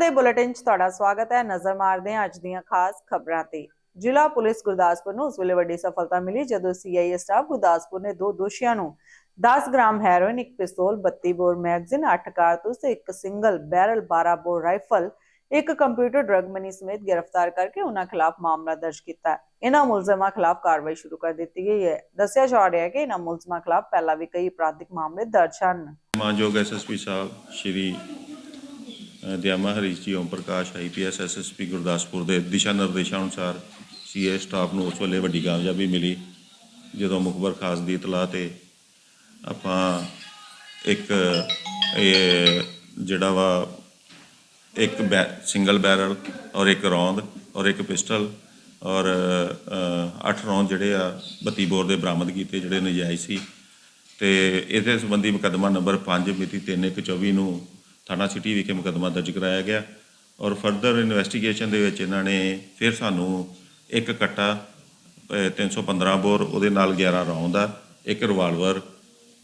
ਦੇ ਬੁਲੇਟਿਨ 'ਚ ਤੁਹਾਡਾ ਸਵਾਗਤ ਹੈ। ਨਜ਼ਰ ਮਾਰਦੇ ਹਾਂ ਅੱਜ ਦੀਆਂ ਖਾਸ ਖਬਰਾਂ ਤੇ। ਜ਼ਿਲ੍ਹਾ ਪੁਲਿਸ ਗੁਰਦਾਸਪੁਰ ਨੂੰ ਉਸ ਵੇਲੇ ਵੱਡੀ ਸਫਲਤਾ ਮਿਲੀ, ਜਦੋਂ ਸੀਆਈਏ ਸਟਾਫ ਗੁਰਦਾਸਪੁਰ ਨੇ ਦੋ ਦੋਸ਼ੀਆਂ ਨੂੰ 10 ਗ੍ਰਾਮ ਹੈਰੋਇਨ, ਇੱਕ ਪਿਸਤੌਲ 32 ਬੋਰ ਮੈਗਜ਼ੀਨ 8 ਕਾਰਤੂਸ ਤੇ ਇੱਕ ਸਿੰਗਲ ਬੈਰਲ 12 ਬੋਰ ਰਾਈਫਲ, ਇੱਕ ਕੰਪਿਊਟਰ ਡਰਗ ਮਨੀ ਸਮੇਤ ਗ੍ਰਿਫਤਾਰ ਕਰਕੇ ਉਹਨਾਂ ਖਿਲਾਫ ਮਾਮਲਾ ਦਰਜ ਕੀਤਾ। ਇਹਨਾਂ ਮੁਲਜ਼ਮਾਂ ਖਿਲਾਫ ਕਾਰਵਾਈ ਸ਼ੁਰੂ ਕਰ ਦਿੱਤੀ ਗਈ ਹੈ। ਦੱਸਿਆ ਜਾ ਰਿਹਾ ਹੈ ਕਿ ਇਹਨਾਂ ਮੁਲਜ਼ਮਾਂ ਖਿਲਾਫ ਪਹਿਲਾਂ ਵੀ ਕਈ ਅਪਰਾਧਿਕ ਮਾਮਲੇ ਦਰਜ ਹਨ। ਮਾਨਯੋਗ ਐਸਐਸਪੀ ਸਾਹਿਬ, ਸ਼੍ਰੀ ਦਿਆਮਾ ਹਰੀਸ਼ ਜੀ, ਓਮ ਪ੍ਰਕਾਸ਼ ਆਈਪੀਐਸ ਐਸਐਸਪੀ ਗੁਰਦਾਸਪੁਰ ਦੇ ਦਿਸ਼ਾ ਨਿਰਦੇਸ਼ਾਂ ਅਨੁਸਾਰ ਸੀਏ ਸਟਾਫ ਨੂੰ ਉਸ ਵੇਲੇ ਵੱਡੀ ਕਾਮਯਾਬੀ ਮਿਲੀ, ਜਦੋਂ ਮੁਖਬਰ ਖਾਸ ਦੀ ਇਤਲਾਹ ਤੇ ਆਪਾਂ ਇੱਕ, ਇਹ ਜਿਹੜਾ ਵਾ, ਇੱਕ ਸਿੰਗਲ ਬੈਰਲ ਔਰ ਇੱਕ ਰੌਂਦ ਔਰ ਇੱਕ ਪਿਸਟਲ ਔਰ 8 ਰੌਂਦ ਜਿਹੜੇ ਆ 32 ਬੋਰ ਦੇ ਬਰਾਮਦ ਕੀਤੇ ਜਿਹੜੇ ਨਜਾਇਜ਼ ਸੀ ਤੇ ਇਹਦੇ ਸੰਬੰਧੀ ਮੁਕੱਦਮਾ ਨੰਬਰ 5 ਮਿਤੀ 3/1/24 ਨੂੰ ਥਾਣਾ ਸਿਟੀ ਵਿਖੇ ਮੁਕੱਦਮਾ ਦਰਜ ਕਰਾਇਆ ਗਿਆ ਔਰ ਫਰਦਰ ਇਨਵੈਸਟੀਗੇਸ਼ਨ ਦੇ ਵਿੱਚ ਇਹਨਾਂ ਨੇ ਫਿਰ ਸਾਨੂੰ ਇੱਕ ਕੱਟਾ ਅਹ, 315 ਬੋਰ ਉਹਦੇ ਨਾਲ 11 ਰੌਂਦ ਆ ਇੱਕ ਰਿਵਾਲਵਰ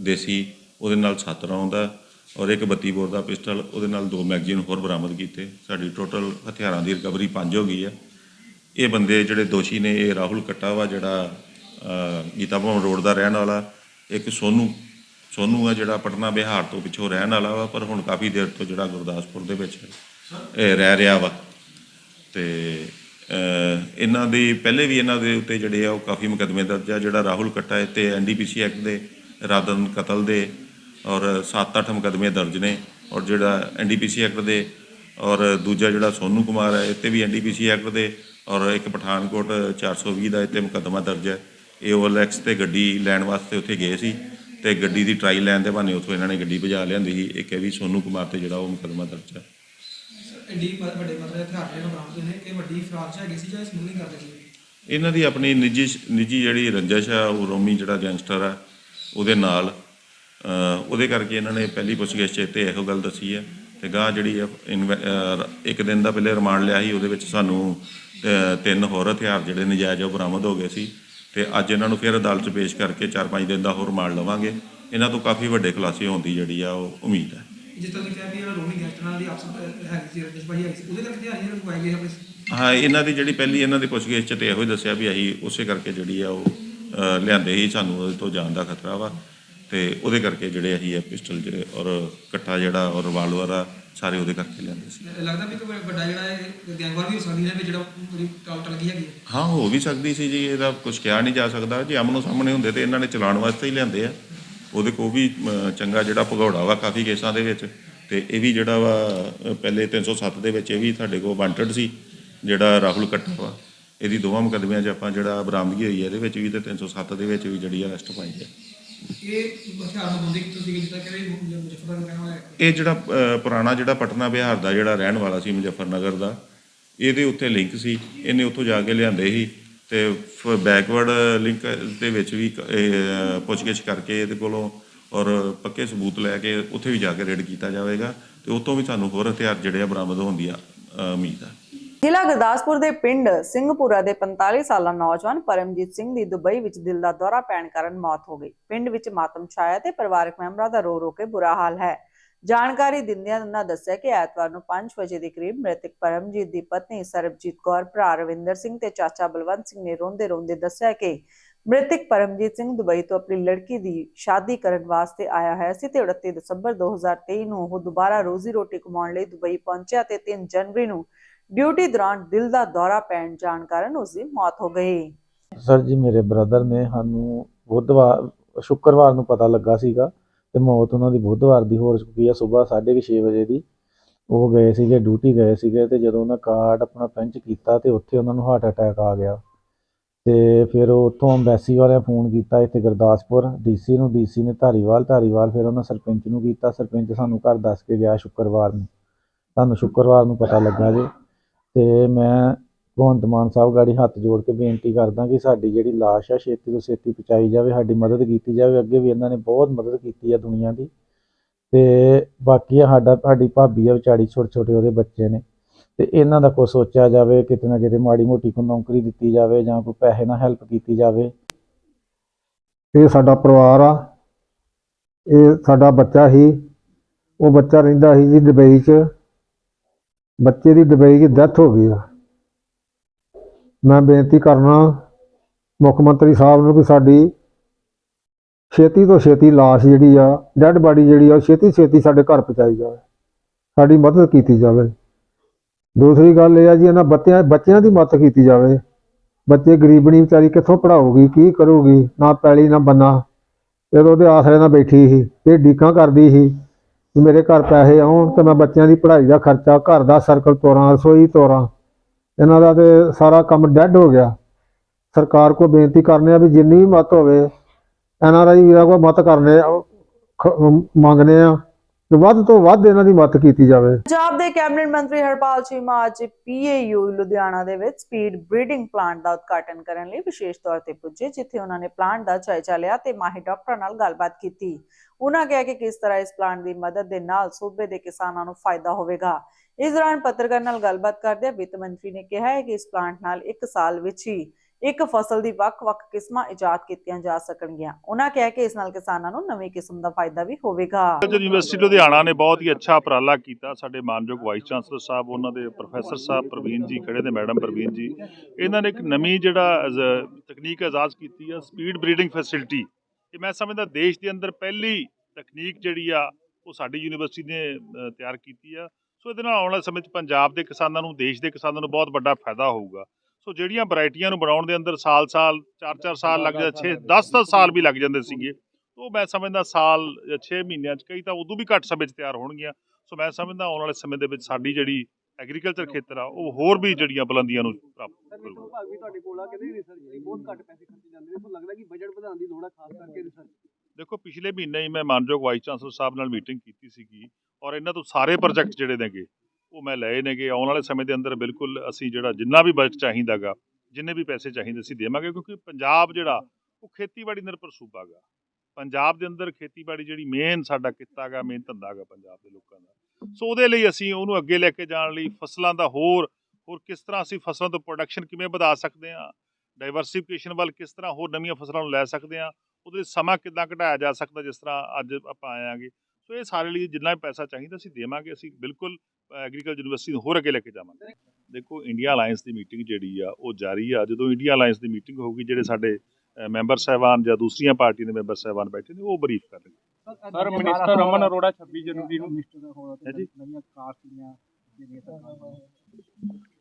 ਦੇਸੀ ਉਹਦੇ ਨਾਲ 7 ਰੌਂਦ ਆ ਔਰ ਇੱਕ 32 ਬੋਰ ਦਾ ਪਿਸਟਲ ਉਹਦੇ ਨਾਲ ਦੋ ਮੈਗਜ਼ੀਨ ਹੋਰ ਬਰਾਮਦ ਕੀਤੇ। ਸਾਡੀ ਟੋਟਲ ਹਥਿਆਰਾਂ ਦੀ ਰਿਕਵਰੀ 5 ਹੋ ਗਈ ਹੈ ਇਹ ਬੰਦੇ ਜਿਹੜੇ ਦੋਸ਼ੀ ਨੇ ਇਹ ਰਾਹੁਲ ਕੱਟਾਵਾ ਜਿਹੜਾ ਗੀਤਾ ਭਵਨ ਰੋਡ ਦਾ ਰਹਿਣ ਵਾਲਾ ਇੱਕ ਸੋਨੂ ਸੋਨੂ ਆ ਜਿਹੜਾ ਪਟਨਾ ਬਿਹਾਰ ਤੋਂ ਪਿੱਛੋਂ ਰਹਿਣ ਵਾਲਾ ਵਾ, ਪਰ ਹੁਣ ਕਾਫੀ ਦੇਰ ਤੋਂ ਜਿਹੜਾ ਗੁਰਦਾਸਪੁਰ ਦੇ ਵਿੱਚ ਇਹ ਰਹਿ ਰਿਹਾ ਵਾ। ਤੇ ਇਹਨਾਂ ਦੇ, ਪਹਿਲੇ ਵੀ ਇਹਨਾਂ ਦੇ ਉੱਤੇ ਜਿਹੜੇ ਆ, ਉਹ ਕਾਫੀ ਮੁਕੱਦਮੇ ਦਰਜ ਆ, ਜਿਹੜਾ ਰਾਹੁਲ ਕੱਟਾ ਹੈ ਤੇ ਐਨਡੀਪੀਸੀ ਐਕਟ ਦੇ ਇਰਾਦਨ ਕਤਲ ਦੇ, ਔਰ 7-8 ਮੁਕੱਦਮੇ ਦਰਜ ਨੇ, ਔਰ ਜਿਹੜਾ ਐਨਡੀਪੀਸੀ ਐਕਟ ਦੇ, ਔਰ ਦੂਜਾ ਜਿਹੜਾ ਸੋਨੂ ਕੁਮਾਰ ਹੈ ਇਹ ਤੇ ਵੀ ਐਨਡੀਪੀਸੀ ਐਕਟ ਦੇ, ਔਰ ਇੱਕ ਪਠਾਨਕੋਟ 420 ਦਾ ਇੱਥੇ ਮੁਕੱਦਮਾ ਦਰਜ ਹੈ। ਇਹ ਓਲੈਕਸ ਤੇ ਗੱਡੀ ਲੈਣ ਵਾਸਤੇ ਉੱਥੇ ਗਏ ਸੀ। ਤੇ ਗੱਡੀ ਦੀ ਟਰਾਈ ਲੈਣ ਦੇ ਬਹਾਨੇ ਉੱਥੋਂ ਇਹਨਾਂ ਨੇ ਗੱਡੀ ਭਜਾ ਲਿਆਂਦੀ ਸੀ। ਇੱਕ ਇਹ ਵੀ ਸੋਨੂ ਕੁਮਾਰ ਤੇ ਜਿਹੜਾ ਉਹ ਮੁਕੱਦਮਾ ਦਰਜ ਹੈ ਇੰਡੀ ਵੱਡੇ ਮਤਲਬ ਹਥਿਆਰ ਜਿਹੜੇ ਬਰਾਮਦ ਹੋਏ ਨੇ ਇਹ ਵੱਡੀ ਫਰਾਕ ਚ ਹੈਗੀ ਸੀ ਜਾਂ ਸਮੂਲਿੰਗ ਕਰਦੇ ਸੀ? ਇਹਨਾਂ ਦੀ ਆਪਣੀ ਨਿੱਜੀ ਨਿੱਜੀ ਜਿਹੜੀ ਰੰਜਿਸ਼ ਆ ਉਹ ਰੋਮੀ ਜਿਹੜਾ ਗੈਂਗਸਟਰ ਆ ਉਹਦੇ ਨਾਲ ਉਹਦੇ ਕਰਕੇ ਇਹਨਾਂ ਨੇ ਪਹਿਲੀ ਪੁੱਛਗਿੱਛ 'ਚ ਤੇ ਇਹੋ ਗੱਲ ਦੱਸੀ ਹੈ ਤੇ ਗਾਂ ਜਿਹੜੀ ਆ, ਇੱਕ ਦਿਨ ਦਾ ਪਹਿਲੇ ਰਿਮਾਂਡ ਲਿਆ ਸੀ ਉਹਦੇ ਵਿੱਚ ਸਾਨੂੰ ਤਿੰਨ ਹੋਰ ਹਥਿਆਰ ਜਿਹੜੇ ਨਜਾਇਜ਼ ਉਹ ਬਰਾਮਦ ਹੋ ਗਏ ਸੀ। ਤੇ ਅੱਜ ਇਹਨਾਂ ਨੂੰ ਫਿਰ ਅਦਾਲਤ 'ਚ ਪੇਸ਼ ਕਰਕੇ 4-5 ਦਿਨ ਦਾ ਹੋਰ ਰਿਮਾਂਡ ਲਵਾਂਗੇ। ਇਹਨਾਂ ਤੋਂ ਕਾਫੀ ਵੱਡੇ ਖੁਲਾਸੇ ਹੋਣ ਦੀ ਜਿਹੜੀ ਆ ਉਹ ਉਮੀਦ ਹੈ। ਜਿਸ ਤਰ੍ਹਾਂ ਕਿਹਾ ਵੀ ਰੋਮੀ ਨਾਲ ਦੀ ਆਪਸ ਵਿੱਚ ਹੈਗੀ ਸੀ ਰਜਿਸ਼ ਭਾਈ ਹੈਗੀ ਉਹਦੇ ਕਰਕੇ ਜਿਹੜੇ ਲਗਵਾਏ ਗਏ ਆਪਣੇ ਹਾਂ ਇਹਨਾਂ ਦੀ ਜਿਹੜੀ ਪਹਿਲੀ ਇਹਨਾਂ ਦੀ ਪੁੱਛਗਿੱਛ 'ਚ ਤੇ ਇਹੋ ਹੀ ਦੱਸਿਆ ਵੀ ਅਸੀਂ ਉਸੇ ਕਰਕੇ ਜਿਹੜੀ ਆ ਉਹ ਲਿਆਂਦੇ ਹੀ ਸਾਨੂੰ ਉਹਦੇ ਤੋਂ ਜਾਣ ਦਾ ਖਤਰਾ ਵਾ। ਤੇ ਉਹਦੇ ਕਰਕੇ ਜਿਹੜੇ ਅਸੀਂ ਇਹ ਪਿਸਟਲ ਜਿਹੜੇ ਔਰ ਕੱਟਾ ਜਿਹੜਾ ਔਰ ਰਿਵਾਲਵਰ ਆ ਸਾਰੇ ਉਹਦੇ ਕਰਕੇ ਲਿਆਂਦੇ ਸੀ। ਲੱਗਦਾ ਵੀ ਕੋਈ ਵੱਡਾ ਜਿਹੜਾ ਇਹ ਗੈਂਗਵਾਰ ਵੀ ਹੋ ਸਕਦੀ ਹੈ ਵੀ ਜਿਹੜਾ ਪੂਰੀ ਟਾਲ ਟਲ ਗਈ ਹੈਗੀ ਹੈ। ਹਾਂ ਵੀ ਸਕਦੀ ਸੀ ਜੀ ਇਹਦਾ ਕੁਝ ਕਿਹਾ ਨਹੀਂ ਜਾ ਸਕਦਾ। ਜੇ ਅਮਨੋ ਸਾਹਮਣੇ ਹੁੰਦੇ ਤੇ ਇਹਨਾਂ ਨੇ ਚਲਾਉਣ ਵਾਸਤੇ ਹੀ ਲਿਆਂਦੇ ਆ। ਉਹਦੇ ਕੋ ਵੀ ਚੰਗਾ ਜਿਹੜਾ ਭਗੌੜਾ ਵਾ ਕਾਫੀ ਕੇਸਾਂ ਦੇ ਵਿੱਚ। ਤੇ ਇਹ ਵੀ ਜਿਹੜਾ ਵਾ ਪਹਿਲੇ 307 ਦੇ ਵਿੱਚ ਇਹ ਵੀ ਸਾਡੇ ਕੋਲ ਵਾਂਟਡ ਸੀ ਜਿਹੜਾ ਰਾਹੁਲ ਕੱਟਾ ਵਾ। ਇਹਦੀ ਦੋਵਾਂ ਮੁਕੱਦਮਿਆਂ 'ਚ ਆਪਾਂ ਜਿਹੜਾ ਬਰਾਮਦਗੀ ਹੋਈ ਹੈ ਇਹਦੇ ਵਿੱਚ ਵੀ ਤੇ 307 ਦੇ ਵਿੱਚ ਵੀ ਜਿਹੜੀ ਅਰੈਸਟ ਪਾਈ ਹੈ। ਇਹ ਹਥਿਆਰ ਨੂੰ ਬੰਦੇ ਕਿੱਥੋਂ ਸੀਗੇ ਜਿੱਦਾਂ ਕਿ ਮੁਜ਼ੱਫਰਨਗਰ ਦਾ ਕਹਿਣਾ ਹੋਇਆ ਇਹ ਜਿਹੜਾ ਅਹ, ਪੁਰਾਣਾ ਜਿਹੜਾ ਪਟਨਾ ਬਿਹਾਰ ਦਾ ਜਿਹੜਾ ਰਹਿਣ ਵਾਲਾ ਸੀ ਮੁਜ਼ੱਫਰਨਗਰ ਦਾ ਇਹਦੇ ਉੱਤੇ ਲਿੰਕ ਸੀ। ਇਹਨੇ ਉੱਥੋਂ ਜਾ ਕੇ ਲਿਆਂਦੇ ਸੀ ਤੇ ਬੈਕਵਰਡ ਲਿੰਕ ਦੇ ਵਿੱਚ ਵੀ ਕ- ਇਹ, ਅਹ, ਪੁੱਛਗਿੱਛ ਕਰਕੇ ਇਹਦੇ ਕੋਲੋਂ ਔਰ ਪੱਕੇ ਸਬੂਤ ਲੈ ਕੇ ਉੱਥੇ ਵੀ ਜਾ ਕੇ ਰੇਡ ਕੀਤਾ ਜਾਵੇਗਾ ਤੇ ਉੱਥੋਂ ਵੀ ਸਾਨੂੰ ਹੋਰ ਹਥਿਆਰ ਜਿਹੜੇ ਆ ਬਰਾਮਦ ਹੋਣ ਦੀ ਆ, ਅਹ, ਉਮੀਦ ਆ। ਜ਼ਿਲ੍ਹਾ ਗੁਰਦਾਸਪੁਰ ਦੇ ਪਿੰਡ ਸਿੰਘਪੁਰਾ ਦੇ 45 ਸਾਲਾ ਨੌਜਵਾਨ ਪਰਮਜੀਤ ਸਿੰਘ ਦੀ ਦੁਬਈ ਵਿੱਚ ਦਿਲ ਦਾ ਦੌਰਾ ਪੈਣ ਕਾਰਨ ਮੌਤ ਹੋ ਗਈ। ਪਿੰਡ ਵਿੱਚ ਮਾਤਮ ਛਾਇਆ ਤੇ ਪਰਿਵਾਰਕ ਮੈਂਬਰਾਂ ਦਾ ਰੋ ਰੋ ਕੇ ਬੁਰਾ ਹਾਲ ਹੈ। ਜਾਣਕਾਰੀ ਦਿੰਦਿਆਂ ਉਹਨਾਂ ਦੱਸਿਆ ਕਿ ਐਤਵਾਰ ਨੂੰ 5 ਵਜੇ ਦੇ ਕਰੀਬ ਮ੍ਰਿਤਕ ਪਰਮਜੀਤ ਦੀ ਪਤਨੀ ਸਰਬਜੀਤ ਕੌਰ, ਭਰਾ ਰਵਿੰਦਰ ਸਿੰਘ ਤੇ ਚਾਚਾ ਬਲਵੰਤ ਸਿੰਘ ਨੇ ਰੋਂਦੇ ਰੋਂਦੇ ਦੱਸਿਆ ਕਿ ਮ੍ਰਿਤਕ ਪਰਮਜੀਤ ਸਿੰਘ ਦੁਬਈ ਤੋਂ ਆਪਣੀ ਲੜਕੀ ਦੀ ਸ਼ਾਦੀ ਕਰਨ ਵਾਸਤੇ ਆਇਆ ਹੋਇਆ ਸੀ ਤੇ 29 ਦਸੰਬਰ 2023 ਨੂੰ ਉਹ ਦੁਬਾਰਾ ਰੋਜ਼ੀ ਰੋਟੀ ਕਮਾਉਣ ਲਈ ਦੁਬਈ ਪਹੁੰਚਿਆ ਤੇ 3 ਜਨਵਰੀ ਨੂੰ ਡਿਊਟੀ ਦੌਰਾਨ ਦਿਲ ਦਾ ਦੌਰਾ ਪੈਣ ਜਾਣ ਕਾਰਨ ਉਸ ਦੀ ਮੌਤ ਹੋ ਗਈ। ਸਰ ਜੀ, ਮੇਰੇ ਬ੍ਰਦਰ ਨੇ ਸਾਨੂੰ ਬੁੱਧਵਾਰ, ਸ਼ੁੱਕਰਵਾਰ ਨੂੰ ਪਤਾ ਲੱਗਾ ਸੀਗਾ ਤੇ ਮੌਤ ਉਹਨਾਂ ਦੀ ਬੁੱਧਵਾਰ ਦੀ ਹੋ ਚੁੱਕੀ ਆ ਸਵੇਰ 6:30 ਵਜੇ ਦੀ। ਉਹ ਗਏ ਸੀਗੇ, ਡਿਊਟੀ ਗਏ ਸੀਗੇ ਤੇ ਜਦੋਂ ਉਹਨਾਂ ਕਾਰਡ ਆਪਣਾ ਪੰਚ ਕੀਤਾ ਤੇ ਉੱਥੇ ਉਹਨਾਂ ਨੂੰ ਹਾਰਟ ਅਟੈਕ ਆ ਗਿਆ। ਤੇ ਫਿਰ ਉੱਥੋਂ ਐਮਬੈਸੀ ਵਾਲਿਆਂ ਫੋਨ ਕੀਤਾ ਇੱਥੇ ਗੁਰਦਾਸਪੁਰ ਡੀਸੀ ਨੂੰ ਡੀਸੀ ਨੇ ਧਾਰੀਵਾਲ ਧਾਰੀਵਾਲ ਫਿਰ ਉਹਨਾਂ ਸਰਪੰਚ ਨੂੰ ਕੀਤਾ। ਸਰਪੰਚ ਸਾਨੂੰ ਘਰ ਦੱਸ ਕੇ ਗਿਆ ਸ਼ੁੱਕਰਵਾਰ ਨੂੰ। ਸਾਨੂੰ ਸ਼ੁੱਕਰਵਾਰ ਨੂੰ ਪਤਾ ਲੱਗਾ ਜੇ। ਤੇ ਮੈਂ ਭਗਵੰਤ ਮਾਨ ਸਾਹਿਬ ਗਾੜੀ ਹੱਥ ਜੋੜ ਕੇ ਬੇਨਤੀ ਕਰਦਾ ਕਿ ਸਾਡੀ ਜਿਹੜੀ ਲਾਸ਼ ਆ, ਛੇਤੀ ਤੋਂ ਛੇਤੀ ਪਹੁੰਚਾਈ ਜਾਵੇ, ਸਾਡੀ ਮਦਦ ਕੀਤੀ ਜਾਵੇ। ਅੱਗੇ ਵੀ ਇਹਨਾਂ ਨੇ ਬਹੁਤ ਮਦਦ ਕੀਤੀ ਆ ਦੁਨੀਆ ਦੀ। ਤੇ ਬਾਕੀ ਆ ਸਾਡਾ, ਸਾਡੀ ਭਾਬੀ ਆ ਵਿਚਾਰੀ, ਛੋਟੇ ਛੋਟੇ ਉਹਦੇ ਬੱਚੇ ਨੇ। ਤੇ ਇਹਨਾਂ ਦਾ ਕੋਈ ਸੋਚਿਆ ਜਾਵੇ, ਕਿਤੇ ਨਾ ਕਿਤੇ ਮਾੜੀ ਮੋਟੀ ਕੋਈ ਨੌਕਰੀ ਦਿੱਤੀ ਜਾਵੇ ਜਾਂ ਕੋਈ ਪੈਸੇ ਨਾਲ ਹੈਲਪ ਕੀਤੀ ਜਾਵੇ। ਇਹ ਸਾਡਾ ਪਰਿਵਾਰ ਆ। ਇਹ ਸਾਡਾ ਬੱਚਾ ਹੀ ਉਹ ਬੱਚਾ ਰਹਿੰਦਾ ਸੀ ਜੀ ਦੁਬਈ 'ਚ। ਬੱਚੇ ਦੀ ਦੁਬਈ ਦੀ ਡੈਥ ਹੋ ਗਈ ਆ। ਮੈਂ ਬੇਨਤੀ ਕਰਨਾ ਮੁੱਖ ਮੰਤਰੀ ਸਾਹਿਬ ਨੂੰ ਵੀ ਸਾਡੀ ਛੇਤੀ ਤੋਂ ਛੇਤੀ ਲਾਸ਼ ਜਿਹੜੀ ਆ ਡੈੱਡ ਬਾਡੀ ਜਿਹੜੀ ਆ, ਉਹ ਛੇਤੀ ਛੇਤੀ ਸਾਡੇ ਘਰ ਪਹੁੰਚਾਈ ਜਾਵੇ। ਸਾਡੀ ਮਦਦ ਕੀਤੀ ਜਾਵੇ। ਦੂਸਰੀ ਗੱਲ ਇਹ ਆ ਜੀ, ਇਹਨਾਂ ਬੱਚਿਆਂ ਬੱਚਿਆਂ ਦੀ ਮਦਦ ਕੀਤੀ ਜਾਵੇ। ਬੱਚੇ ਗਰੀਬਣੀ ਵਿਚਾਰੀ ਕਿੱਥੋਂ ਪੜਾਊਗੀ ਕੀ ਕਰੂਗੀ, ਨਾ ਪੈਲੀ, ਨਾ ਬੰਨਾ। ਜਦੋਂ ਉਹਦੇ ਆਸਰੇ ਨਾਲ ਬੈਠੀ ਸੀ ਤੇ ਡੀਕਾਂ ਕਰਦੀ ਸੀ। ਵੀ ਮੇਰੇ ਘਰ ਪੈਸੇ ਆਉਣ ਤੇ ਮੈਂ ਬੱਚਿਆਂ ਦੀ ਪੜ੍ਹਾਈ ਦਾ ਖਰਚਾ ਘਰ ਦਾ ਸਰਕਲ ਤੋਰਾਂ ਰਸੋਈ ਤੋਰਾਂ। ਇਹਨਾਂ ਦਾ ਤੇ ਸਾਰਾ ਕੰਮ ਡੈੱਡ ਹੋ ਗਿਆ। ਸਰਕਾਰ ਕੋ ਬੇਨਤੀ ਕਰਨੇ ਆ ਵੀ ਜਿੰਨੀ ਵੀ ਮਤ ਹੋਵੇ ਐਨਆਰਆਈ ਵੀਰਾਂ ਕੋ ਮਤ ਕਰਨੇ ਆ, ਖ- ਮੰਗਨੇ ਆ। ਕਿ ਵੱਧ ਤੋਂ ਵੱਧ ਇਹਨਾਂ ਦੀ ਮਦਦ ਕੀਤੀ ਜਾਵੇ। ਪੰਜਾਬ ਦੇ ਕੈਬਨਿਟ ਮੰਤਰੀ ਹਰਪਾਲ ਚੀਮਾ ਅੱਜ ਪੀਏਯੂ ਲੁਧਿਆਣਾ ਦੇ ਵਿੱਚ ਸਪੀਡ ਬਰੀਡਿੰਗ ਪਲਾਂਟ ਦਾ ਉਦਘਾਟਨ ਕਰਨ ਲਈ ਵਿਸ਼ੇਸ਼ ਤੌਰ ਤੇ ਪੁੱਜੇ, ਜਿੱਥੇ ਉਹਨਾਂ ਨੇ ਪਲਾਂਟ ਦਾ ਜਾਇਜ਼ਾ ਲਿਆ ਤੇ ਮਾਹਿਰ ਡਾਕਟਰਾਂ ਨਾਲ ਗੱਲਬਾਤ ਕੀਤੀ। ਉਹਨਾਂ ਕਿਹਾ ਕਿ ਕਿਸ ਤਰ੍ਹਾਂ ਇਸ ਪਲਾਂਟ ਦੀ ਮਦਦ ਦੇ ਨਾਲ ਸੂਬੇ ਦੇ ਕਿਸਾਨਾਂ ਨੂੰ ਫਾਇਦਾ ਹੋਵੇਗਾ। ਇਸ ਦੌਰਾਨ ਪੱਤਰਕਾਰ ਨਾਲ ਗੱਲਬਾਤ ਕਰਦਿਆਂ ਵਿੱਤ ਮੰਤਰੀ ਨੇ ਕਿਹਾ ਹੈ ਕਿ ਇਸ ਪਲਾਂਟ ਨਾਲ 1 ਸਾਲ ਵਿੱਚ ਹੀ ਇੱਕ ਫਸਲ ਦੀ ਵੱਖ-ਵੱਖ ਕਿਸਮਾਂ ਇਜਾਦ ਕੀਤੀਆਂ ਜਾ ਸਕਣਗੀਆਂ। ਉਹਨਾਂ ਕਿਹਾ ਕਿ ਇਸ ਨਾਲ ਕਿਸਾਨਾਂ ਨੂੰ ਨਵੇਂ ਕਿਸਮ ਦਾ ਫਾਇਦਾ ਵੀ ਹੋਵੇਗਾ। ਯੂਨੀਵਰਸਿਟੀ ਲੁਧਿਆਣਾ ਨੇ ਬਹੁਤ ਹੀ ਅੱਛਾ ਉਪਰਾਲਾ ਕੀਤਾ। ਸਾਡੇ ਮਾਨਯੋਗ ਵਾਈਸ ਚਾਂਸਲਰ ਸਾਹਿਬ ਉਹਨਾਂ ਦੇ ਪ੍ਰੋਫੈਸਰ ਸਾਹਿਬ ਪ੍ਰਵੀਨ ਜੀ, ਖੜੇ ਨੇ ਮੈਡਮ ਪ੍ਰਵੀਨ ਜੀ। ਇਹਨਾਂ ਨੇ ਇੱਕ ਨਵੀਂ ਜਿਹੜਾ ਤਕਨੀਕ ਆਜ਼ਾਦ ਕੀਤੀ ਆ ਸਪੀਡ ਬਰੀਡਿੰਗ ਫੈਸਿਲਿਟੀ ਇਹ ਮੈਂ ਸਮਝਦਾ ਦੇਸ਼ ਦੇ ਅੰਦਰ ਪਹਿਲੀ ਤਕਨੀਕ ਜਿਹੜੀ ਆ, ਉਹ ਸਾਡੀ ਯੂਨੀਵਰਸਿਟੀ ਨੇ ਤਿਆਰ ਕੀਤੀ ਆ। ਸੋ ਇਹਦੇ ਨਾਲ ਆਉਣ ਵਾਲੇ ਸਮੇਂ 'ਚ ਪੰਜਾਬ ਦੇ ਕਿਸਾਨਾਂ ਨੂੰ, ਦੇਸ਼ ਦੇ ਕਿਸਾਨਾਂ ਨੂੰ ਬਹੁਤ ਵੱਡਾ ਫਾਇਦਾ ਹੋਊਗਾ। ਸੋ ਜਿਹੜੀਆਂ ਵੈਰਾਈਟੀਆਂ ਨੂੰ ਬਣਾਉਣ ਦੇ ਅੰਦਰ ਸਾਲ-ਸਾਲ 4-4 ਸਾਲ ਲੱਗ ਜਾਂਦੇ 6 10-10 ਸਾਲ ਵੀ ਲੱਗ ਜਾਂਦੇ ਸੀਗੇ। ਉਹ ਮੈਂ ਸਮਝਦਾ ਸਾਲ ਜਾਂ 6 ਮਹੀਨਿਆਂ 'ਚ ਕਈ ਤਾਂ ਉਦੋਂ ਵੀ ਘੱਟ ਸਮੇਂ 'ਚ ਤਿਆਰ ਹੋਣਗੀਆਂ। ਸੋ ਮੈਂ ਸਮਝਦਾ ਆਉਣ ਵਾਲੇ ਸਮੇਂ ਦੇ ਵਿੱਚ ਸਾਡੀ ਜਿਹੜੀ ਐਗਰੀਕਲਚਰ ਖੇਤਰ ਆ ਉਹ ਹੋਰ ਵੀ ਜਿਹੜੀਆਂ ਬੁਲੰਦੀਆਂ ਨੂੰ ਪ੍ਰਾਪਤ ਕਰੂਗਾ ਵਿਭਾਗ ਵੀ ਤੁਹਾਡੇ ਕੋਲ ਆ ਕਹਿੰਦੇ ਰਿਸਰਚ ਲਈ ਬਹੁਤ ਘੱਟ ਪੈਸੇ ਖਰਚੇ ਜਾਂਦੇ ਨੇ। ਸੋ ਲੱਗਦਾ ਕਿ ਬਜਟ ਵਧਾਉਣ ਦੀ ਲੋੜ ਆ ਖਾਸ ਕਰਕੇ ਰਿਸਰਚ ਦੇਖੋ ਪਿਛਲੇ ਮਹੀਨੇ ਹੀ ਮੈਂ ਮਾਨਯੋਗ ਵਾਈਸ ਚਾਂਸਲਰ ਸਾਹਿਬ ਨਾਲ ਮੀਟਿੰਗ ਕੀਤੀ ਸੀਗੀ ਔਰ ਇਹਨਾਂ ਤੋਂ ਸਾਰੇ ਪ੍ਰੋਜੈਕਟ ਜਿਹੜੇ ਨੇਗੇ ਉਹ ਮੈਂ ਲਏ ਨੇਗੇ, ਆਉਣ ਵਾਲੇ ਸਮੇਂ ਦੇ ਅੰਦਰ ਬਿਲਕੁਲ ਅਸੀਂ ਜਿਹੜਾ ਜਿੰਨਾ ਵੀ ਬਜਟ ਚਾਹੀਦਾਗਾ, ਜਿੰਨੇ ਵੀ ਪੈਸੇ ਚਾਹੀਦੇ ਅਸੀਂ ਦੇਵਾਂਗੇ, ਕਿਉਂਕਿ ਪੰਜਾਬ ਜਿਹੜਾ, ਉਹ ਖੇਤੀਬਾੜੀ ਨਿਰਭਰ ਸੂਬਾ ਗਾ ਪੰਜਾਬ ਦੇ ਅੰਦਰ ਖੇਤੀਬਾੜੀ ਜਿਹੜੀ ਮੇਨ ਸਾਡਾ ਕਿੱਤਾ ਗਾ ਮੇਨ ਧੰਦਾ ਗਾ ਪੰਜਾਬ ਦੇ ਲੋਕਾਂ ਦਾ। ਸੋ ਉਹਦੇ ਲਈ ਅਸੀਂ ਉਹਨੂੰ ਅੱਗੇ ਲੈ ਕੇ ਜਾਣ ਲਈ ਫਸਲਾਂ ਦਾ ਹੋਰ ਹੋਰ ਕਿਸ ਤਰ੍ਹਾਂ ਅਸੀਂ ਫਸਲਾਂ ਤੋਂ ਪ੍ਰੋਡਕਸ਼ਨ ਕਿਵੇਂ ਵਧਾ ਸਕਦੇ ਹਾਂ ਡਾਈਵਰਸਿਫਿਕੇਸ਼ਨ ਵੱਲ ਕਿਸ ਤਰ੍ਹਾਂ ਹੋਰ ਨਵੀਆਂ ਫਸਲਾਂ ਨੂੰ ਲੈ ਸਕਦੇ ਹਾਂ, ਉਹਦੇ ਸਮਾਂ ਕਿੱਦਾਂ ਘਟਾਇਆ ਜਾ ਸਕਦਾ ਜਿਸ ਤਰ੍ਹਾਂ ਅੱਜ ਆਪਾਂ ਆਏ ਸੋ ਇਹ ਸਾਰੇ ਲਈ ਜਿੰਨਾ ਵੀ ਪੈਸਾ ਚਾਹੀਦਾ ਅਸੀਂ ਦੇਵਾਂਗੇ ਅਸੀਂ ਬਿਲਕੁਲ ਐਗਰੀਕਲਚਰ ਯੂਨੀਵਰਸਿਟੀ ਨੂੰ ਹੋਰ ਅੱਗੇ ਲੈ ਕੇ ਜਾਵਾਂਗੇ। ਦੇਖੋ ਇੰਡੀਆ ਅਲਾਈਅੰਸ ਦੀ ਮੀਟਿੰਗ ਜਿਹੜੀ ਆ ਉਹ ਜਾਰੀ ਆ। ਜਦੋਂ ਇੰਡੀਆ ਅਲਾਈਅੰਸ ਦੀ ਮੀਟਿੰਗ ਹੋਊਗੀ ਜਿਹੜੇ ਸਾਡੇ ਮੈਂਬਰ ਸਾਹਿਬਾਨ ਜਾਂ ਦੂਸਰੀਆਂ ਪਾਰਟੀ ਦੇ ਮੈਂਬਰ ਸਾਹਿਬਾਨ ਬੈਠੇ ਨੇ ਉਹ ਬਰੀਫ ਕਰਨਗੇ ਸਰ ਮਿਨਿਸਟਰ ਰਮਨ ਅਰੋੜਾ 26 ਜਨਵਰੀ ਨੂੰ। ਮਿਨਿਸਟਰ ਹੋਣਾ ਹੈ ਜੀ। ਨਵੀਆਂ ਕਾਰਸ ਦੀਆਂ ਜਿਹੜੀਆਂ ਸਰਕਾਰ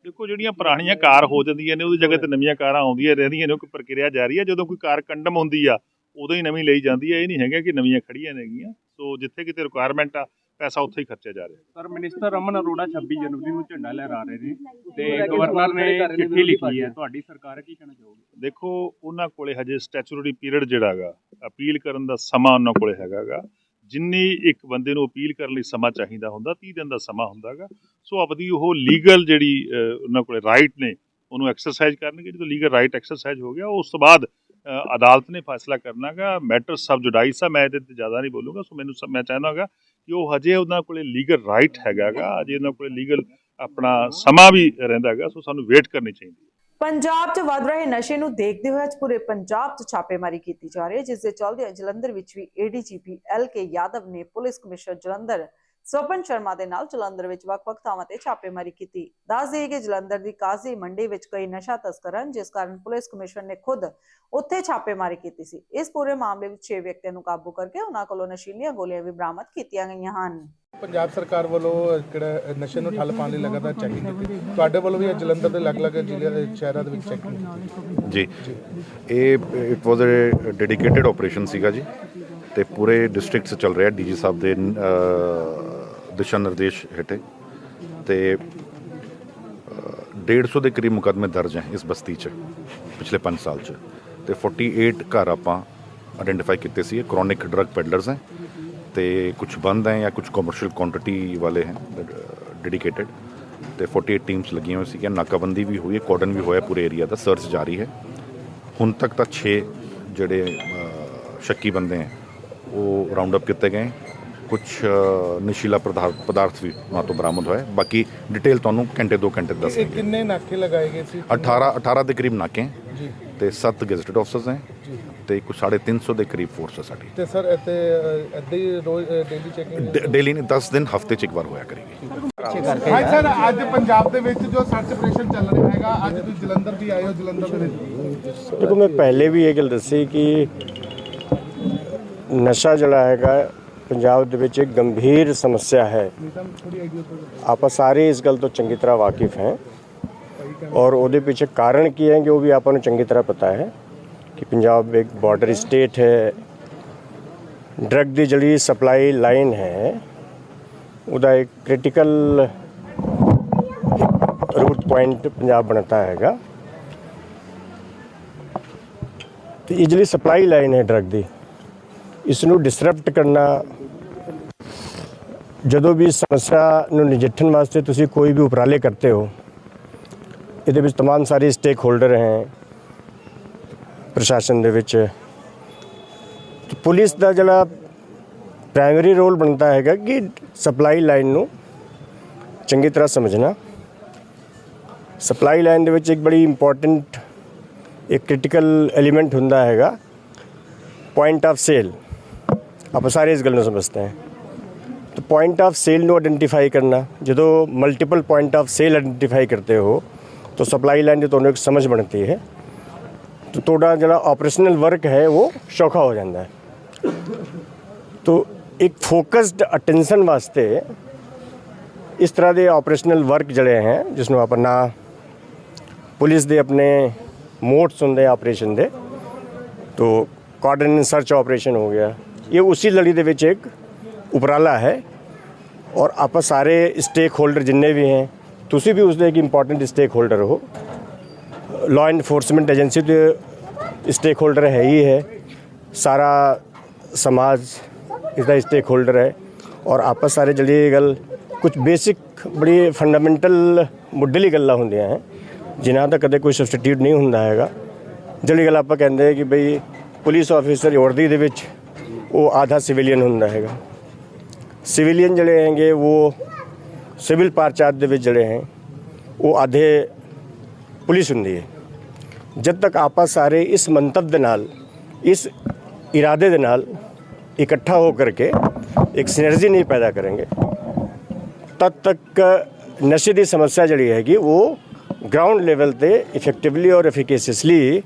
ਦੇਖੋ ਜਿਹੜੀਆਂ ਪੁਰਾਣੀਆਂ ਕਾਰ ਹੋ ਜਾਂਦੀਆਂ ਨੇ ਉਹਦੀ ਜਗ੍ਹਾ ਤੇ ਨਵੀਆਂ ਕਾਰਾਂ ਆਉਂਦੀਆਂ ਰਹਿੰਦੀਆਂ ਨੇ ਉਹ ਪ੍ਰਕਿਰਿਆ ਜਾਰੀ ਹੈ ਜਦੋਂ ਕੋਈ ਕਾਰ ਕੰਡਮ ਹੁੰਦੀ ਆ ਉਦੋਂ ਹੀ ਨਵੀਂ ਲਈ ਜਾਂਦੀ ਹੈ ਇਹ ਨਹੀਂ ਹੈਗਾ ਕਿ ਨਵੀਆਂ ਖੜੀਆਂ ਨੇਗੀਆਂ ਸੋ ਜਿੱਥੇ ਕਿਤੇ ਰਿਕੁਆਇਰਮੈਂਟ ਆ ਪੈਸਾ ਉੱਥੇ ਹੀ ਖਰਚਿਆ ਜਾ ਰਿਹਾ। ਸਰ ਮਿਨਿਸਟਰ ਰਮਨ ਅਰੋੜਾ 26 ਜਨਵਰੀ ਨੂੰ ਝੰਡਾ ਲਹਿਰਾ ਰਹੇ ਨੇ ਤੇ ਗਵਰਨਰ ਨੇ ਚਿੱਠੀ ਲਿਖੀ ਹੈ। ਤੁਹਾਡੀ ਸਰਕਾਰ ਕੀ ਕਹਿਣਾ ਚਾਹੋਗੇ? ਦੇਖੋ ਉਹਨਾਂ ਕੋਲੇ ਹਜੇ ਸਟੈਚੂਟਰੀ ਪੀਰੀਅਡ ਜਿਹੜਾ ਹੈਗਾ ਅਪੀਲ ਕਰਨ ਦਾ ਸਮਾਂ ਉਹਨਾਂ ਕੋਲੇ ਹੈਗਾਗਾ ਜਿੰਨੀ ਇੱਕ ਬੰਦੇ ਨੂੰ ਅਪੀਲ ਕਰਨ ਲਈ ਸਮਾਂ ਚਾਹੀਦਾ ਹੁੰਦਾ 30 ਦਿਨ ਦਾ ਸਮਾਂ ਹੁੰਦਾਗਾ ਸੋ ਆਪਦੀ ਉਹ ਲੀਗਲ ਜਿਹੜੀ ਉਹਨਾਂ ਕੋਲੇ ਰਾਈਟ ਨੇ ਉਹਨੂੰ ਐਕਸਰਸਾਈਜ਼ ਕਰਨਗੇ। ਜਦੋਂ ਲੀਗਲ ਰਾਈਟ ਐਕਸਰਸਾਈਜ਼ ਹੋ ਗਿਆ ਉਸ ਤੋਂ ਬਾਅਦ ਅਦਾਲਤ ਨੇ ਫੈਸਲਾ ਕਰਨਾਗਾ ਮੈਟਰ ਸਬ ਜੁਡਾਈਸ ਆ ਮੈਂ ਇਹਦੇ ਤੇ ਜ਼ਿਆਦਾ ਨਹੀਂ ਬੋਲੂੰਗਾ। ਸੋ ਮੈਨੂੰ ਮੈਂ ਚਾਹੁੰਦਾਗਾ ਕਿ ਉਹ ਹਜੇ ਉਹਨਾਂ ਕੋਲੇ ਲੀਗਲ ਰਾਈਟ ਹੈਗਾਗਾ ਅਜੇ ਉਹਨਾਂ ਕੋਲੇ ਲੀਗਲ ਆਪਣਾ ਸਮਾਂ ਵੀ ਰਹਿੰਦਾਗਾ ਸੋ ਸਾਨੂੰ ਵੇਟ ਕਰਨੀ ਚਾਹੀਦੀ ਹੈ। ਪੰਜਾਬ 'ਚ ਵੱਧ ਰਹੇ ਨਸ਼ੇ ਨੂੰ ਦੇਖਦੇ ਹੋਏ ਅੱਜ ਪੂਰੇ ਪੰਜਾਬ 'ਚ ਛਾਪੇਮਾਰੀ ਕੀਤੀ ਜਾ ਰਹੀ ਹੈ, ਜਿਸ ਦੇ ਚੱਲਦੇ ਜਲੰਧਰ ਵਿੱਚ ਵੀ ਏਡੀਜੀਪੀ ਐਲ ਕੇ ਯਾਦਵ ਨੇ ਪੁਲਿਸ ਕਮਿਸ਼ਨਰ ਜਲੰਧਰ ਸਵਪਨ ਸ਼ਰਮਾ ਦੇ ਨਾਲ ਜਲੰਧਰ ਵਿੱਚ ਵੱਖ-ਵੱਖ ਥਾਵਾਂ ਤੇ ਛਾਪੇਮਾਰੀ ਕੀਤੀ। ਦੱਸ ਦੇਈਏ ਕਿ ਜਲੰਧਰ ਦੀ ਕਾਜ਼ੀ ਮੰਡੀ ਵਿੱਚ ਕਈ ਨਸ਼ਾ ਤਸਕਰ ਹਨ ਜਿਸ ਕਾਰਨ ਪੁਲਿਸ ਕਮਿਸ਼ਨਰ ਨੇ ਖੁਦ ਉੱਥੇ ਛਾਪੇਮਾਰੀ ਕੀਤੀ ਸੀ। ਇਸ ਪੂਰੇ ਮਾਮਲੇ ਵਿੱਚ 6 ਵਿਅਕਤੀਆਂ ਨੂੰ ਕਾਬੂ ਕਰਕੇ ਉਹਨਾਂ ਕੋਲੋਂ ਨਸ਼ੀਲੀਆਂ ਗੋਲੀਆਂ ਵੀ ਬਰਾਮਦ ਕੀਤੀਆਂ ਗਈਆਂ ਹਨ। ਪੰਜਾਬ ਸਰਕਾਰ ਵੱਲੋਂ ਜਿਹੜਾ ਨਸ਼ੇ ਨੂੰ ਠੱਲ ਪਾਉਣ ਲਈ ਲਗਾਤਾਰ ਚੈਕਿੰਗ ਕੀਤੀ। ਤੁਹਾਡੇ ਵੱਲੋਂ ਵੀ ਜਲੰਧਰ ਦੇ ਅਲੱਗ-ਅਲੱਗ ਜ਼ਿਲ੍ਹਿਆਂ ਦੇ ਸ਼ਹਿਰਾਂ ਦੇ ਵਿੱਚ ਚੈਕਿੰਗ ਕੀਤੀ। ਜੀ। ਇਹ it was a dedicated operation ਸੀਗਾ ਜੀ। ਤੇ ਪੂਰੇ ਡਿਸਟ੍ਰਿਕਟ 'ਚ ਚੱਲ ਰਿਹਾ। ਡੀਜੀ ਸਾਹਿਬ ਦੇ ਅ, ਦਿਸ਼ਾ ਨਿਰਦੇਸ਼ ਹੇਠੇ ਤੇ ਅ, 150 ਦੇ ਕਰੀਬ ਮੁਕੱਦਮੇ ਦਰਜ ਹੈ ਇਸ ਬਸਤੀ 'ਚ ਪਿਛਲੇ 5 ਸਾਲ 'ਚ। ਤੇ 48 ਘਰ ਆਪਾਂ ਆਇਡੈਂਟੀਫਾਈ ਕੀਤੇ ਸੀ ਇਹ ਕ੍ਰੋਨਿਕ ਡਰੱਗ ਪੈਡਲਰਸ ਹੈ ਤੇ ਕੁਝ ਬੰਦ ਹੈ ਜਾਂ ਕੁਝ ਕਮਰਸ਼ੀਅਲ ਕੁਆਂਟੀਟੀ ਵਾਲੇ ਹੈ ਡੈਡੀਕੇਟਿਡ ਤੇ 48 ਟੀਮਸ ਲੱਗੀਆਂ ਹੋਈ ਸੀਗੀਆਂ ਨਾਕਾਬੰਦੀ ਵੀ ਹੋਈ ਹੈ ਕੋਡਨ ਵੀ ਹੋਇਆ ਪੂਰੇ ਏਰੀਆ ਦਾ ਸਰਚ ਜਾਰੀ ਹੈ। ਹੁਣ ਤੱਕ ਤਾਂ 6 ਜਿਹੜੇ ਸ਼ੱਕੀ ਬੰਦੇ ਹੈ ਉਹ ਰਾਉਂਡ ਅਪ ਕੀਤੇ ਗਏ। ਕੁਝ ਨਸ਼ੀਲਾ ਪਦਾਰਥ ਪਦਾਰਥ ਵੀ ਉਹਨਾਂ ਤੋਂ ਬਰਾਮਦ ਹੋਇਆ। ਬਾਕੀ ਡਿਟੇਲ ਤੁਹਾਨੂੰ ਘੰਟੇ 2 ਘੰਟੇ ਦੱਸ ਇਹ ਕਿੰਨੇ ਨਾਕੇ ਲਗਾਏ ਗਏ ਸੀ? 18 18 ਦੇ ਕਰੀਬ ਨਾਕੇ ਹੈ ਜੀ। ਤੇ 7 ਗੈਜ਼ਟਡ ਆਫਸਰਸ ਹੈ ਤੇ ਕੁਝ 350 ਦੇ ਕਰੀਬ ਫੋਰਸ ਹੈ ਸਾਡੀ। ਤੇ ਸਰ ਇੱਥੇ ਅ, ਏਦਾਂ ਹੀ ਰੋਜ਼ ਡੇਲੀ ਚੈਕਿੰਗ ਡੇਲੀ ਨਹੀਂ 10 ਦਿਨ ਹਫ਼ਤੇ 'ਚ ਇੱਕ ਵਾਰ ਹੋਇਆ ਕਰੇਗੀ। ਹਾਂਜੀ ਸਰ ਅੱਜ ਪੰਜਾਬ ਦੇ ਵਿੱਚ ਜੋ ਸਰਚ ਆਪਰੇਸ਼ਨ ਚੱਲ ਰਿਹਾ ਹੈਗਾ ਅੱਜ ਤੁਸੀਂ ਜਲੰਧਰ ਵੀ ਆਏ ਹੋ ਜਲੰਧਰ ਦੇ ਵਿੱਚ? ਦੇਖੋ ਮੈਂ ਪਹਿਲੇ ਵੀ ਇਹ ਗੱਲ ਦੱਸੀ ਕਿ ਨਸ਼ਾ ਜਿਹੜਾ ਹੈਗਾ ਪੰਜਾਬ ਦੇ ਵਿੱਚ ਇੱਕ ਗੰਭੀਰ ਸਮੱਸਿਆ ਹੈ। ਆਪਾਂ ਸਾਰੇ ਇਸ ਗੱਲ ਤੋਂ ਚੰਗੀ ਤਰ੍ਹਾਂ ਵਾਕਿਫ ਹੈ। ਔਰ ਉਹਦੇ ਪਿੱਛੇ ਕਾਰਨ ਕੀ ਹੈ ਕਿ ਉਹ ਵੀ ਆਪਾਂ ਨੂੰ ਚੰਗੀ ਤਰ੍ਹਾਂ ਪਤਾ ਹੈ, ਕਿ ਪੰਜਾਬ ਇੱਕ ਬਾਰਡਰ ਸਟੇਟ ਹੈ। ਡਰੱਗ ਦੀ ਜਿਹੜੀ ਸਪਲਾਈ ਲਾਈਨ ਹੈ, ਉਹਦਾ ਇੱਕ ਕ੍ਰਿਟੀਕਲ ਰੂਟ ਪੁਆਇੰਟ ਪੰਜਾਬ ਬਣਤਾ ਹੈਗਾ। ਤੇ ਇਹ ਜਿਹੜੀ ਸਪਲਾਈ ਲਾਈਨ ਹੈ ਡਰੱਗ ਦੀ ਇਸ ਨੂੰ ਡਿਸਰਪਟ ਕਰਨਾ ਜਦੋਂ ਵੀ ਇਸ ਸਮੱਸਿਆ ਨੂੰ ਨਜਿੱਠਣ ਵਾਸਤੇ ਤੁਸੀਂ ਕੋਈ ਵੀ ਉਪਰਾਲੇ ਕਰਤੇ ਹੋ ਇਹਦੇ ਵਿੱਚ तमाम ਸਾਰੇ ਸਟੇਕ ਹੋਲਡਰ ਹੈ ਪ੍ਰਸ਼ਾਸਨ ਦੇ ਵਿੱਚ ਤੇ ਪੁਲਿਸ ਦਾ ਜਿਹੜਾ ਪ੍ਰਾਇਮਰੀ ਰੋਲ ਬਣਦਾ ਹੈਗਾ ਕਿ ਸਪਲਾਈ ਲਾਈਨ ਨੂੰ ਚੰਗੀ ਤਰ੍ਹਾਂ ਸਮਝਣਾ ਸਪਲਾਈ ਲਾਈਨ ਦੇ ਵਿੱਚ ਇੱਕ ਬੜੀ ਇੰਪੋਰਟੈਂਟ ਇੱਕ ਕ੍ਰਿਟੀਕਲ ਐਲੀਮੈਂਟ ਹੁੰਦਾ ਹੈਗਾ ਪੁਆਇੰਟ ਆਫ ਸੇਲ ਆਪਾਂ ਸਾਰੇ ਇਸ ਗੱਲ ਨੂੰ ਸਮਝਦੇ ਹਾਂ तो पॉइंट ऑफ सेल ਨੂੰ ਆਇਡੈਂਟੀਫਾਈ ਕਰਨਾ ਜਦੋਂ multiple point of sale identify करते हो तो सप्लाई लाइन ਦੀ ਤੁਹਾਨੂੰ ਇੱਕ ਸਮਝ ਬਣਦੀ ਹੈ तो ਤੁਹਾਡਾ ਜਿਹੜਾ ਆਪਰੇਸ਼ਨਲ ਵਰਕ ਹੈ ਉਹ ਸੌਖਾ ਹੋ ਜਾਂਦਾ ਹੈ तो ਇੱਕ ਫੋਕਸਡ ਅਟੈਂਸ਼ਨ ਵਾਸਤੇ ਇਸ ਤਰ੍ਹਾਂ ਦੇ ਆਪਰੇਸ਼ਨਲ ਵਰਕ ਜਿਹੜੇ ਹੈ ਜਿਸ ਨੂੰ ਆਪਾਂ ਨਾ ਪੁਲਿਸ ਦੇ ਆਪਣੇ ਮੋਡਸ ਹੁੰਦੇ ਆਪਰੇਸ਼ਨ ਦੇ तो ਕੋਆਰਡੀਨੇਟ ਸਰਚ ਆਪਰੇਸ਼ਨ ਹੋ ਗਿਆ ਇਹ ਉਸੇ ਲੜੀ ਦੇ ਵਿੱਚ ਇੱਕ ਉਪਰਾਲਾ ਹੈ ਔਰ ਆਪਾਂ ਸਾਰੇ ਸਟੇਕ ਹੋਲਡਰ ਜਿੰਨੇ ਵੀ ਹੈ ਤੁਸੀਂ ਵੀ ਉਸ ਦੇ ਇੱਕ ਇੰਪੋਰਟੈਂਟ ਸਟੇਕ ਹੋਲਡਰ ਹੋ ਲਾਅ ਇਨਫੋਰਸਮੈਂਟ ਏਜੰਸੀ ਦੇ ਸਟੇਕ ਹੋਲਡਰ ਹੈ ਹੀ ਹੈ ਸਾਰਾ ਸਮਾਜ ਇਸ ਦਾ ਸਟੇਕ ਹੋਲਡਰ ਹੈ ਔਰ ਆਪਾਂ ਸਾਰੇ ਜਿਹੜੀ ਇਹ ਗੱਲ ਕੁਝ ਬੇਸਿਕ ਬੜੀ ਫੰਡਾਮੈਂਟਲ ਮੁੱਢਲੀ ਗੱਲਾਂ ਹੁੰਦੀਆਂ ਹੈ ਜਿਨ੍ਹਾਂ ਦਾ ਕਦੇ ਕੋਈ ਸਬਸਟੀਟਿਊਟ ਨਹੀਂ ਹੁੰਦਾ ਹੈਗਾ ਜਿਹੜੀ ਗੱਲ ਆਪਾਂ ਕਹਿੰਦੇ ਕਿ ਬਈ ਪੁਲਿਸ ਆਫੀਸਰ ਵਰਦੀ ਦੇ ਵਿੱਚ ਉਹ ਆਧਾ ਸਿਵਿਲੀਅਨ ਹੁੰਦਾ ਹੈਗਾ ਸਿਵਿਲੀਅਨ ਜਿਹੜੇ ਹੈਗੇ ਉਹ ਸਿਵਲ ਪਾਰਚਾਰਜ ਦੇ ਵਿੱਚ ਜਿਹੜੇ ਹੈ ਉਹ ਆਧੇ ਪੁਲਿਸ ਹੁੰਦੀ ਹੈ ਜਦ ਤੱਕ ਆਪਾਂ ਸਾਰੇ ਇਸ ਮੰਤਵ ਦੇ ਨਾਲ ਇਸ ਇਰਾਦੇ ਦੇ ਨਾਲ ਇਕੱਠਾ ਹੋ ਕਰਕੇ ਇੱਕ ਸਿਨਰਜੀ ਨਹੀਂ ਪੈਦਾ ਕਰਾਂਗੇ ਤਦ ਤੱਕ ਨਸ਼ੇ ਦੀ ਸਮੱਸਿਆ ਜਿਹੜੀ ਹੈਗੀ ਉਹ ਗਰਾਊਂਡ ਲੈਵਲ ਤੇ ਇਫੈਕਟਿਵਲੀ ਔਰ ਐਫੀਕੇਸੀਅਸਲੀ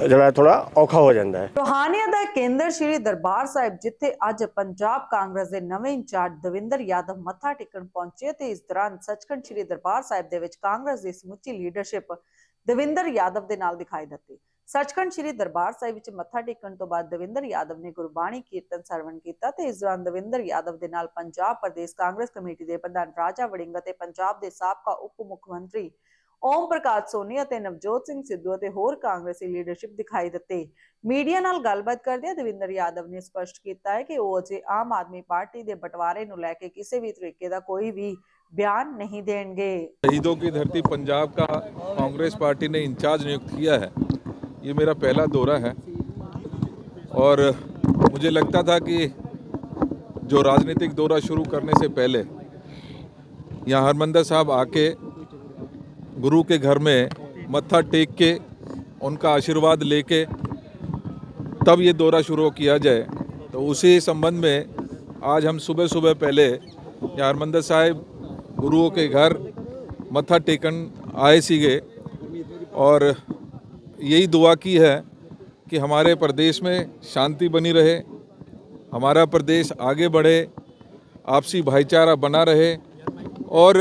ਜਿਹੜਾ ਥੋੜਾ ਔਖਾ ਹੋ ਜਾਂਦਾ ਹੈ। ਰੋਹਾਨੀਆਂ ਦਾ ਕੇਂਦਰ ਸ਼੍ਰੀ ਦਰਬਾਰ ਸਾਹਿਬ, ਜਿੱਥੇ ਅੱਜ ਪੰਜਾਬ ਕਾਂਗਰਸ ਦੇ ਨਵੇਂ ਇੰਚਾਰਜ ਦਵਿੰਦਰ ਯਾਦਵ ਮੱਥਾ ਟੇਕਣ ਪਹੁੰਚੇ ਤੇ ਇਸ ਦੌਰਾਨ ਸੱਚਖੰਡ ਸ਼੍ਰੀ ਦਰਬਾਰ ਸਾਹਿਬ ਦੇ ਵਿੱਚ ਕਾਂਗਰਸ ਦੀ ਸਮੁੱਚੀ ਲੀਡਰਸ਼ਿਪ ਦਵਿੰਦਰ ਯਾਦਵ ਦੇ ਨਾਲ ਦਿਖਾਈ ਦਿੱਤੀ। ਸੱਚਖੰਡ ਸ਼੍ਰੀ ਦਰਬਾਰ ਸਾਹਿਬ ਵਿੱਚ ਮੱਥਾ ਟੇਕਣ ਤੋਂ ਬਾਅਦ ਦਵਿੰਦਰ ਯਾਦਵ ਨੇ ਗੁਰਬਾਣੀ ਕੀਰਤਨ ਸਰਵਣ ਕੀਤਾ ਤੇ ਇਸ ਦੌਰਾਨ ਦਵਿੰਦਰ ਯਾਦਵ ਦੇ ਨਾਲ ਪੰਜਾਬ ਪ੍ਰਦੇਸ਼ ਕਾਂਗਰਸ ਕਮੇਟੀ ਦੇ ਪ੍ਰਧਾਨ ਰਾਜਾ ਵੜਿੰਗ ਅਤੇ ਪੰਜਾਬ ਦੇ ਸਾਬਕਾ ਉਪ ਮੁੱਖ ਮੰਤਰੀ ਓਮ ਪ੍ਰਕਾਸ਼ ਸੋਨੀ ਅਤੇ ਨਵਜੋਤ ਸਿੰਘ ਸਿੱਧੂ ਅਤੇ ਹੋਰ ਕਾਂਗਰਸੀ ਲੀਡਰਸ਼ਿਪ ਦਿਖਾਈ ਦਿੱਤੇ ਮੀਡੀਆ ਨਾਲ ਗੱਲਬਾਤ ਕਰਦਿਆਂ ਦਵਿੰਦਰ ਯਾਦਵ ਨੇ ਸਪਸ਼ਟ ਕੀਤਾ ਹੈ ਕਿ ਉਹ ਅਜੇ ਆਮ ਆਦਮੀ ਪਾਰਟੀ ਦੇ ਬਟਵਾਰੇ ਨੂੰ ਲੈ ਕੇ ਕਿਸੇ ਵੀ ਤਰੀਕੇ ਦਾ ਕੋਈ ਵੀ बयान नहीं देंगे शहीदों की धरती पंजाब का कांग्रेस पार्टी ने इंचार्ज नियुक्त किया है ये मेरा पहला दौरा है और मुझे लगता था कि जो राजनीतिक दौरा शुरू करने से पहले यहाँ हरमंदर साहब आके गुरु के घर में मत्था टेक के, उनका आशीर्वाद लेके तब ये दौरा शुरू किया जाए। तो उसी संबंध में आज हम सुबह सुबह पहले यहाँ हरमंदर साहिब गुरुओं के घर मत्था टेकन आए सीगे। और यही दुआ की है कि हमारे प्रदेश में शांति बनी रहे, हमारा प्रदेश आगे बढ़े, आपसी भाईचारा बना रहे, और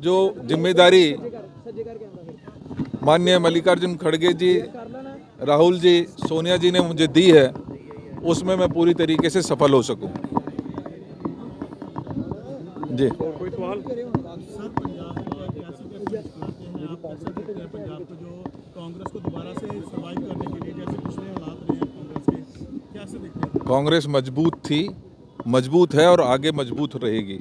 जो ज़िम्मेदारी माननीय मल्लिकार्जुन खड़गे जी, राहुल जी, सोनिया जी ने मुझे दी है, उसमें मैं पूरी तरीके से सफल हो सकूँ। जी। कांग्रेस मज़बूत थी, मज़बूत है और आगे मज़बूत रहेगी।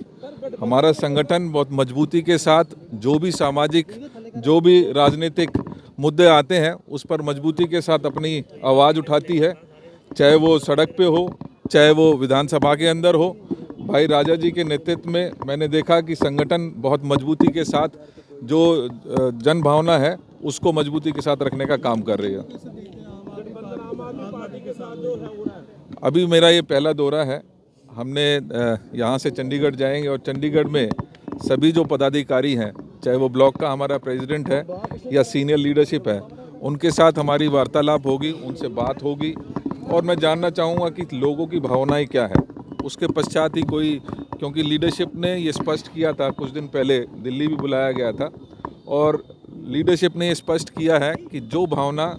हमारा संगठन बहुत मजबूती के साथ, जो भी सामाजिक जो भी राजनीतिक मुद्दे आते हैं, उस पर मजबूती के साथ अपनी आवाज़ उठाती है। चाहे वो सड़क पे हो, चाहे वो विधानसभा के अंदर हो। भाई राजा जी के नेतृत्व में मैंने देखा कि संगठन बहुत मजबूती के साथ जो जन भावना है, उसको मजबूती के साथ रखने का काम कर रही है। अभी मेरा ये पहला दौरा है। हमने यहाँ से चंडीगढ़ जाएँगे और चंडीगढ़ में सभी जो पदाधिकारी हैं, चाहे वो ब्लॉक का हमारा प्रेसिडेंट है या सीनियर लीडरशिप है, उनके साथ हमारी वार्तालाप होगी, उनसे बात होगी। और मैं जानना चाहूँगा कि लोगों की भावनाएँ क्या है? उसके पश्चात ही कोई, क्योंकि लीडरशिप ने ये स्पष्ट किया था, कुछ दिन पहले दिल्ली भी बुलाया गया था, और लीडरशिप ने ये स्पष्ट किया है कि जो भावना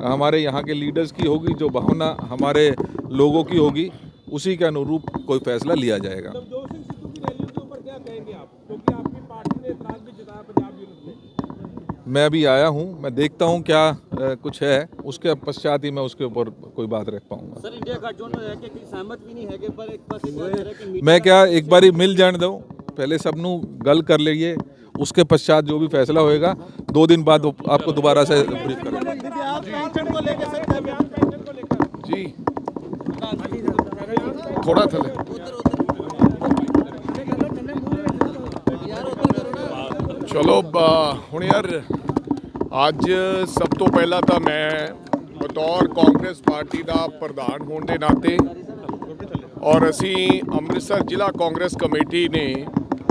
हमारे यहाँ के लीडर्स की होगी, जो भावना हमारे लोगों की होगी, उसी के अनुरूप कोई फैसला लिया जाएगा। मैं अभी आया हूँ मैं देखता हूँ क्या अ, कुछ है उसके पश्चात ही मैं उसके ऊपर कोई बात रख पाऊंगा सर इंडिया गठजोड़ है कि सहमत भी नहीं है कि पर एक पासे क्या कह रहा है कि मैं क्या एक बारी मिल जाने दो पहले सबनू गल कर लीजिए उसके पश्चात जो भी फैसला होएगा दो दिन बाद आपको दोबारा से ब्रीफ करेंगे पेंशन को लेकर सर क्या बयान पेंशन को लेकर ਜੀ ਥੋੜਾ ਥੱਲੇ ਚਲੋ ਬ- ਹੁਣ ਯਾਰ ਅੱਜ ਸਭ ਤੋਂ ਪਹਿਲਾਂ ਤਾਂ ਮੈਂ ਬਤੌਰ ਕਾਂਗਰਸ ਪਾਰਟੀ ਦਾ ਪ੍ਰਧਾਨ ਹੋਣ ਦੇ ਨਾਤੇ ਔਰ ਅਸੀਂ ਅੰਮ੍ਰਿਤਸਰ ਜ਼ਿਲ੍ਹਾ ਕਾਂਗਰਸ ਕਮੇਟੀ ਨੇ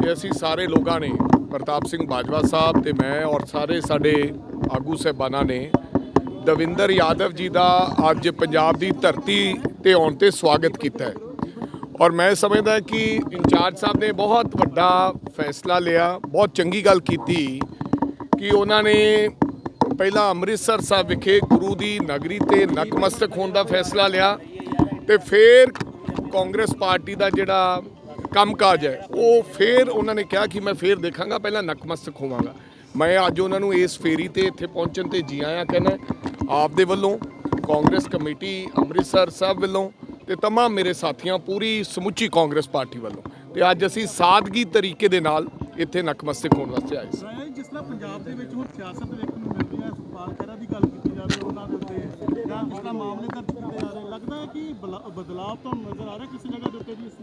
ਤੇ ਅਸੀਂ ਸਾਰੇ ਲੋਕਾਂ ਨੇ, ਪ੍ਰਤਾਪ ਸਿੰਘ ਬਾਜਵਾ ਸਾਹਿਬ ਤੇ ਮੈਂ ਔਰ ਸਾਰੇ ਸਾਡੇ ਆਗੂ ਸਹਿਬਾਨਾਂ ਨੇ, ਦਵਿੰਦਰ ਯਾਦਵ ਜੀ ਦਾ ਅੱਜ ਪੰਜਾਬ ਦੀ ਧਰਤੀ ਤੇ ਆਉਣ ਤੇ ਸਵਾਗਤ ਕੀਤਾ ਹੈ। ਔਰ ਮੈਂ ਸਮਝਦਾ ਕਿ ਇੰਚਾਰਜ ਸਾਹਿਬ ਨੇ ਬਹੁਤ ਵੱਡਾ ਫੈਸਲਾ ਲਿਆ, ਬਹੁਤ ਚੰਗੀ ਗੱਲ ਕੀਤੀ ਕਿ ਉਹਨਾਂ ਨੇ ਪਹਿਲਾਂ ਅੰਮ੍ਰਿਤਸਰ ਸਾਹਿਬ ਵਿਖੇ ਗੁਰੂ ਦੀ ਨਗਰੀ ਤੇ ਨਕਮਸਤਕ ਹੋਣ ਦਾ ਫੈਸਲਾ ਲਿਆ ਤੇ ਫਿਰ ਕਾਂਗਰਸ ਪਾਰਟੀ ਦਾ ਜਿਹੜਾ ਕੰਮ ਕਾਜ ਹੈ, ਉਹ ਫਿਰ ਉਹਨਾਂ ਨੇ ਕਿਹਾ ਕਿ ਮੈਂ ਫਿਰ ਦੇਖਾਂਗਾ, ਪਹਿਲਾਂ ਨਕਮਸਤਕ ਹੋਵਾਂਗਾ। ਮੈਂ ਅੱਜ ਉਹਨਾਂ ਨੂੰ ਇਸ ਫੇਰੀ ਤੇ ਇੱਥੇ ਪਹੁੰਚਣ ਤੇ ਜੀ ਆਇਆਂ ਕਹਿੰਦਾ, ਆਪ ਦੇ ਵੱਲੋਂ, ਕਾਂਗਰਸ ਕਮੇਟੀ ਅੰਮ੍ਰਿਤਸਰ ਸਾਹਿਬ ਵੱਲੋਂ ਤੇ ਤਮਾਮ ਮੇਰੇ ਸਾਥੀਆਂ, ਪੂਰੀ ਸਮੁੱਚੀ ਕਾਂਗਰਸ ਪਾਰਟੀ ਵੱਲੋਂ। ਤੇ ਅੱਜ ਅਸੀਂ ਸਾਦਗੀ ਤਰੀਕੇ ਦੇ ਨਾਲ ਇੱਥੇ ਨਕਮਸਤਕ ਹੋਣ ਵਾਸਤੇ ਆਏ ਸੀ। ਜਿਸ ਤਰ੍ਹਾਂ ਪੰਜਾਬ ਦੇ ਵਿੱਚ ਹੁਣ ਸਿਆਸਤ ਵੇਖਣ ਨੂੰ ਮਿਲਦੀ ਹੈ ਸੁਖਪਾਲ ਖਹਿਰਾ ਦੀ ਗੱਲ ਕੀਤੀ ਜਾਵੇ ਉਹਨਾਂ ਦੇ ਉੱਤੇ ਜਾਂ ਜਿਸ ਤਰ੍ਹਾਂ ਮਾਮਲੇ ਦਰਜ ਕੀਤੇ ਜਾ ਰਹੇ ਲੱਗਦਾ ਹੈ ਕਿ ਬਦਲਾਅ ਤੁਹਾਨੂੰ ਨਜ਼ਰ ਆ ਰਿਹਾ ਕਿਸੇ ਜਗ੍ਹਾ ਦੇ ਉੱਤੇ ਵੀ ਇਸ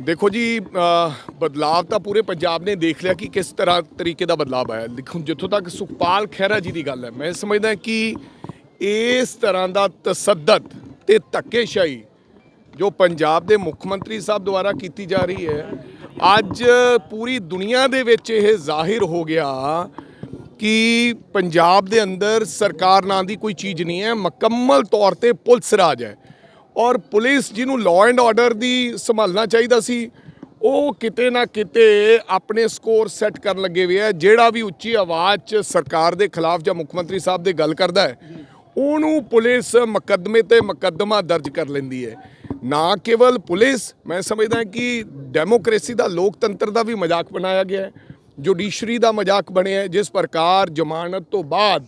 ਦੇਖੋ ਜੀ ਅ, ਤਾਂ ਪੂਰੇ ਪੰਜਾਬ ਨੇ ਦੇਖ ਲਿਆ ਕਿ ਕਿਸ ਤਰ੍ਹਾਂ ਤਰੀਕੇ ਦਾ ਬਦਲਾਵ ਆਇਆ। ਦੇਖੋ ਜਿੱਥੋਂ ਤੱਕ ਸੁਖਪਾਲ ਖਹਿਰਾ ਜੀ ਦੀ ਗੱਲ ਹੈ ਮੈਂ ਸਮਝਦਾ ਕਿ ਇਸ ਤਰ੍ਹਾਂ ਦਾ ਤਸੱਦਦ ਤੇ ਧੱਕੇਸ਼ਾਹੀ ਜੋ ਪੰਜਾਬ ਦੇ ਮੁੱਖ ਮੰਤਰੀ ਸਾਹਿਬ ਦੁਆਰਾ ਕੀਤੀ ਜਾ ਰਹੀ ਹੈ ਅੱਜ ਪੂਰੀ ਦੁਨੀਆ ਦੇ ਵਿੱਚ ਇਹ ਜ਼ਾਹਿਰ ਹੋ ਗਿਆ ਕਿ ਪੰਜਾਬ ਦੇ ਅੰਦਰ ਸਰਕਾਰ ਨਾਂ ਦੀ ਕੋਈ ਚੀਜ਼ ਨਹੀਂ ਹੈ, ਮੁਕੰਮਲ ਤੌਰ ਤੇ ਪੁਲਿਸ ਰਾਜ ਹੈ। ਔਰ ਪੁਲਿਸ ਜਿਹਨੂੰ ਲਾਅ ਐਂਡ ਆਰਡਰ ਦੀ ਸੰਭਾਲਣਾ ਚਾਹੀਦਾ ਸੀ, ਉਹ ਕਿਤੇ ਨਾ ਕਿਤੇ ਆਪਣੇ ਸਕੋਰ ਸੈੱਟ ਕਰਨ ਲੱਗੇ ਹੋਏ ਆ, ਜਿਹੜਾ ਵੀ ਉੱਚੀ ਆਵਾਜ਼ 'ਚ ਸਰਕਾਰ ਦੇ ਖਿਲਾਫ ਜਾਂ ਮੁੱਖ ਮੰਤਰੀ ਸਾਹਿਬ ਦੇ ਗੱਲ ਕਰਦਾ ਹੈ, ਉਹਨੂੰ ਪੁਲਿਸ ਮੁਕੱਦਮੇ ਤੇ ਮੁਕੱਦਮਾ ਦਰਜ ਕਰ ਲੈਂਦੀ ਹੈ। ਨਾ ਕੇਵਲ ਪੁਲਿਸ, ਮੈਂ ਸਮਝਦਾ ਕਿ ਡੈਮੋਕ੍ਰੇਸੀ ਦਾ ਲੋਕਤੰਤਰ ਦਾ ਵੀ ਮਜ਼ਾਕ ਬਣਾਇਆ ਗਿਆ ਹੈ ਜੁਡੀਸ਼ਰੀ ਦਾ ਮਜ਼ਾਕ ਬਣਿਆ ਹੈ ਜਿਸ ਪ੍ਰਕਾਰ ਜ਼ਮਾਨਤ ਤੋਂ ਬਾਅਦ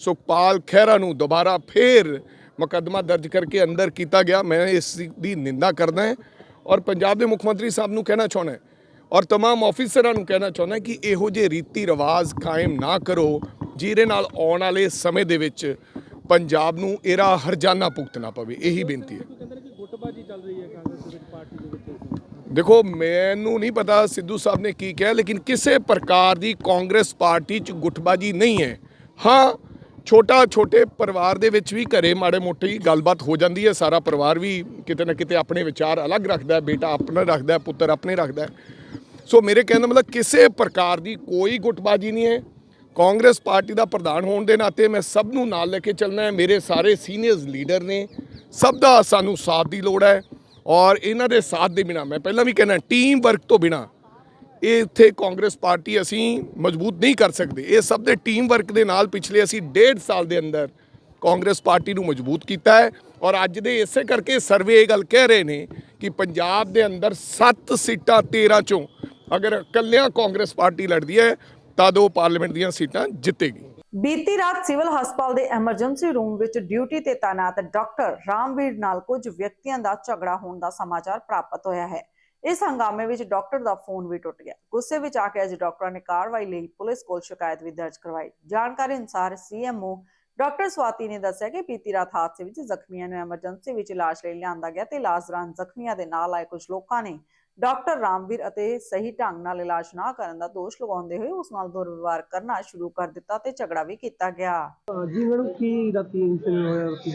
ਸੁਖਪਾਲ ਖਹਿਰਾ ਨੂੰ ਦੁਬਾਰਾ ਫੇਰ ਮੁਕੱਦਮਾ ਦਰਜ ਕਰਕੇ ਅੰਦਰ ਕੀਤਾ ਗਿਆ ਮੈਂ ਇਸ ਦੀ ਨਿੰਦਾ ਕਰਦਾ ਹਾਂ ਔਰ ਪੰਜਾਬ ਦੇ ਮੁੱਖ ਮੰਤਰੀ ਸਾਹਿਬ ਨੂੰ ਕਹਿਣਾ ਚਾਹੁੰਦਾ ਹਾਂ ਔਰ तमाम ਅਫੀਸਰਾਂ ਨੂੰ ਕਹਿਣਾ ਚਾਹੁੰਦਾ ਕਿ ਇਹੋ ਜਿਹੇ ਰੀਤੀ ਰਿਵਾਜ ਕਾਇਮ ਨਾ ਕਰੋ ਜਿਹਦੇ ਨਾਲ ਆਉਣ ਵਾਲੇ ਸਮੇਂ ਦੇ ਵਿੱਚ ਪੰਜਾਬ ਨੂੰ ਇਹਦਾ ਹਰਜਾਨਾ ਭੁਗਤਣਾ ਪਵੇ ਇਹੀ ਬੇਨਤੀ ਹੈ ਦੇਖੋ, ਮੈਨੂੰ ਨਹੀਂ ਪਤਾ ਸਿੱਧੂ ਸਾਹਿਬ ਨੇ ਕੀ ਕਿਹਾ, ਲੇਕਿਨ ਕਿਸੇ ਪ੍ਰਕਾਰ ਦੀ ਕਾਂਗਰਸ ਪਾਰਟੀ 'ਚ ਗੁੱਟਬਾਜੀ ਨਹੀਂ ਹੈ। ਹਾਂ ਛੋਟਾ ਛੋਟੇ ਪਰਿਵਾਰ ਦੇ ਵਿੱਚ ਵੀ ਘਰੇ ਮਾੜੇ ਮੋਟੇ ਗੱਲਬਾਤ ਹੋ ਜਾਂਦੀ ਹੈ। ਸਾਰਾ ਪਰਿਵਾਰ ਵੀ ਕਿਤੇ ਨਾ ਕਿਤੇ ਆਪਣੇ ਵਿਚਾਰ ਅਲੱਗ ਰੱਖਦਾ ਬੇਟਾ ਆਪਣਾ ਰੱਖਦਾ ਪੁੱਤਰ ਆਪਣੇ ਰੱਖਦਾ ਸੋ ਮੇਰੇ ਕਹਿਣ ਦਾ ਮਤਲਬ ਕਿਸੇ ਪ੍ਰਕਾਰ ਦੀ ਕੋਈ ਗੁੱਟਬਾਜੀ ਨਹੀਂ ਹੈ। ਕਾਂਗਰਸ ਪਾਰਟੀ ਦਾ ਪ੍ਰਧਾਨ ਹੋਣ ਦੇ ਨਾਤੇ ਮੈਂ ਸਭ ਨੂੰ ਨਾਲ ਲੈ ਕੇ ਚੱਲਣਾ ਹੈ। ਮੇਰੇ ਸਾਰੇ ਸੀਨੀਅਰਸ ਲੀਡਰ ਨੇ, ਸਭ ਦਾ ਸਾਨੂੰ ਸਾਥ ਦੀ ਲੋੜ ਹੈ। ਔਰ ਇਹਨਾਂ ਦੇ ਸਾਥ ਦੇ ਬਿਨਾ, ਮੈਂ ਪਹਿਲਾਂ ਵੀ ਕਹਿਣਾ ਟੀਮ ਵਰਕ ਤੋਂ ਬਿਨਾ ਇਹ ਇੱਥੇ ਕਾਂਗਰਸ ਪਾਰਟੀ ਅਸੀਂ ਮਜ਼ਬੂਤ ਨਹੀਂ ਕਰ ਸਕਦੇ। ਇਹ ਸਭ ਦੇ ਟੀਮ ਵਰਕ ਦੇ ਨਾਲ ਪਿਛਲੇ ਅਸੀਂ ਡੇਢ ਸਾਲ ਦੇ ਅੰਦਰ ਕਾਂਗਰਸ ਪਾਰਟੀ ਨੂੰ ਮਜ਼ਬੂਤ ਕੀਤਾ ਹੈ ਔਰ ਅੱਜ ਦੇ ਇਸੇ ਕਰਕੇ ਸਰਵੇ ਇਹ ਗੱਲ ਕਹਿ ਰਹੇ ਨੇ ਕਿ ਪੰਜਾਬ ਦੇ ਅੰਦਰ 7 ਸੀਟਾਂ 13 ਚੋਂ ਅਗਰ ਇਕੱਲਿਆਂ ਕਾਂਗਰਸ ਪਾਰਟੀ ਲੜਦੀ ਹੈ, ਤਦ ਉਹ ਪਾਰਲੀਮੈਂਟ ਦੀਆਂ ਸੀਟਾਂ ਜਿੱਤੇਗੀ। ਬੀਤੀ ਰਾਤ ਸਿਵਲ ਹਸਪਤਾਲ ਦੇ ਐਮਰਜੈਂਸੀ ਰੂਮ ਵਿੱਚ ਡਿਊਟੀ ਤੇ ਤਾਇਨਾਤ ਡਾਕਟਰ ਰਾਮਵੀਰ ਨਾਲ ਕੁਝ ਵਿਅਕਤੀਆਂ ਦਾ ਝਗੜਾ ਹੋਣ ਦਾ ਸਮਾਚਾਰ ਪ੍ਰਾਪਤ ਹੋਇਆ ਹੈ। ਇਸ ਹੰਗਾਮੇ ਵਿੱਚ ਡਾਕਟਰ ਦਾ ਫੋਨ ਵੀ ਟੁੱਟ ਗਿਆ। ਗੁੱਸੇ ਵਿੱਚ ਆ ਕੇ ਅੱਜ ਡਾਕਟਰਾਂ ਨੇ ਕਾਰਵਾਈ ਲਈ ਪੁਲਿਸ ਕੋਲ ਸ਼ਿਕਾਇਤ ਵੀ ਦਰਜ ਕਰਵਾਈ। ਜਾਣਕਾਰੀ ਅਨੁਸਾਰ ਸੀਐਮਓ ਡਾਕਟਰ ਸਵਾਤੀ ਨੇ ਦੱਸਿਆ ਕਿ ਬੀਤੀ ਰਾਤ ਹਾਦਸੇ ਵਿੱਚ ਜ਼ਖਮੀਆਂ ਨੂੰ ਐਮਰਜੈਂਸੀ ਵਿੱਚ ਇਲਾਜ ਲਈ ਲਿਆਂਦਾ ਗਿਆ ਤੇ ਇਲਾਜ ਦੌਰਾਨ ਜ਼ਖਮੀਆਂ ਦੇ ਨਾਲ ਆਏ ਕੁਝ ਲੋਕਾਂ ਨੇ ਡਾਕਟਰ ਰਾਮਵੀਰ ਅਤੇ ਸਹੀ ਢੰਗ ਨਾਲ ਇਲਾਜ ਨਾ ਕਰਨ ਦਾ ਦੋਸ਼ ਲਗਾਉਂਦੇ ਹੋਏ ਉਸ ਨਾਲ ਦੁਰਵਿਵਹਾਰ ਕਰਨਾ ਸ਼ੁਰੂ ਕਰ ਦਿੱਤਾ ਤੇ ਝਗੜਾ ਵੀ ਕੀਤਾ ਗਿਆ। ਜੀ ਮੈਡਮ ਕੀ ਰਾਤੀ ਇਨਸੀਡੈਂਟ ਹੋਇਆ ਰਾਤੀ?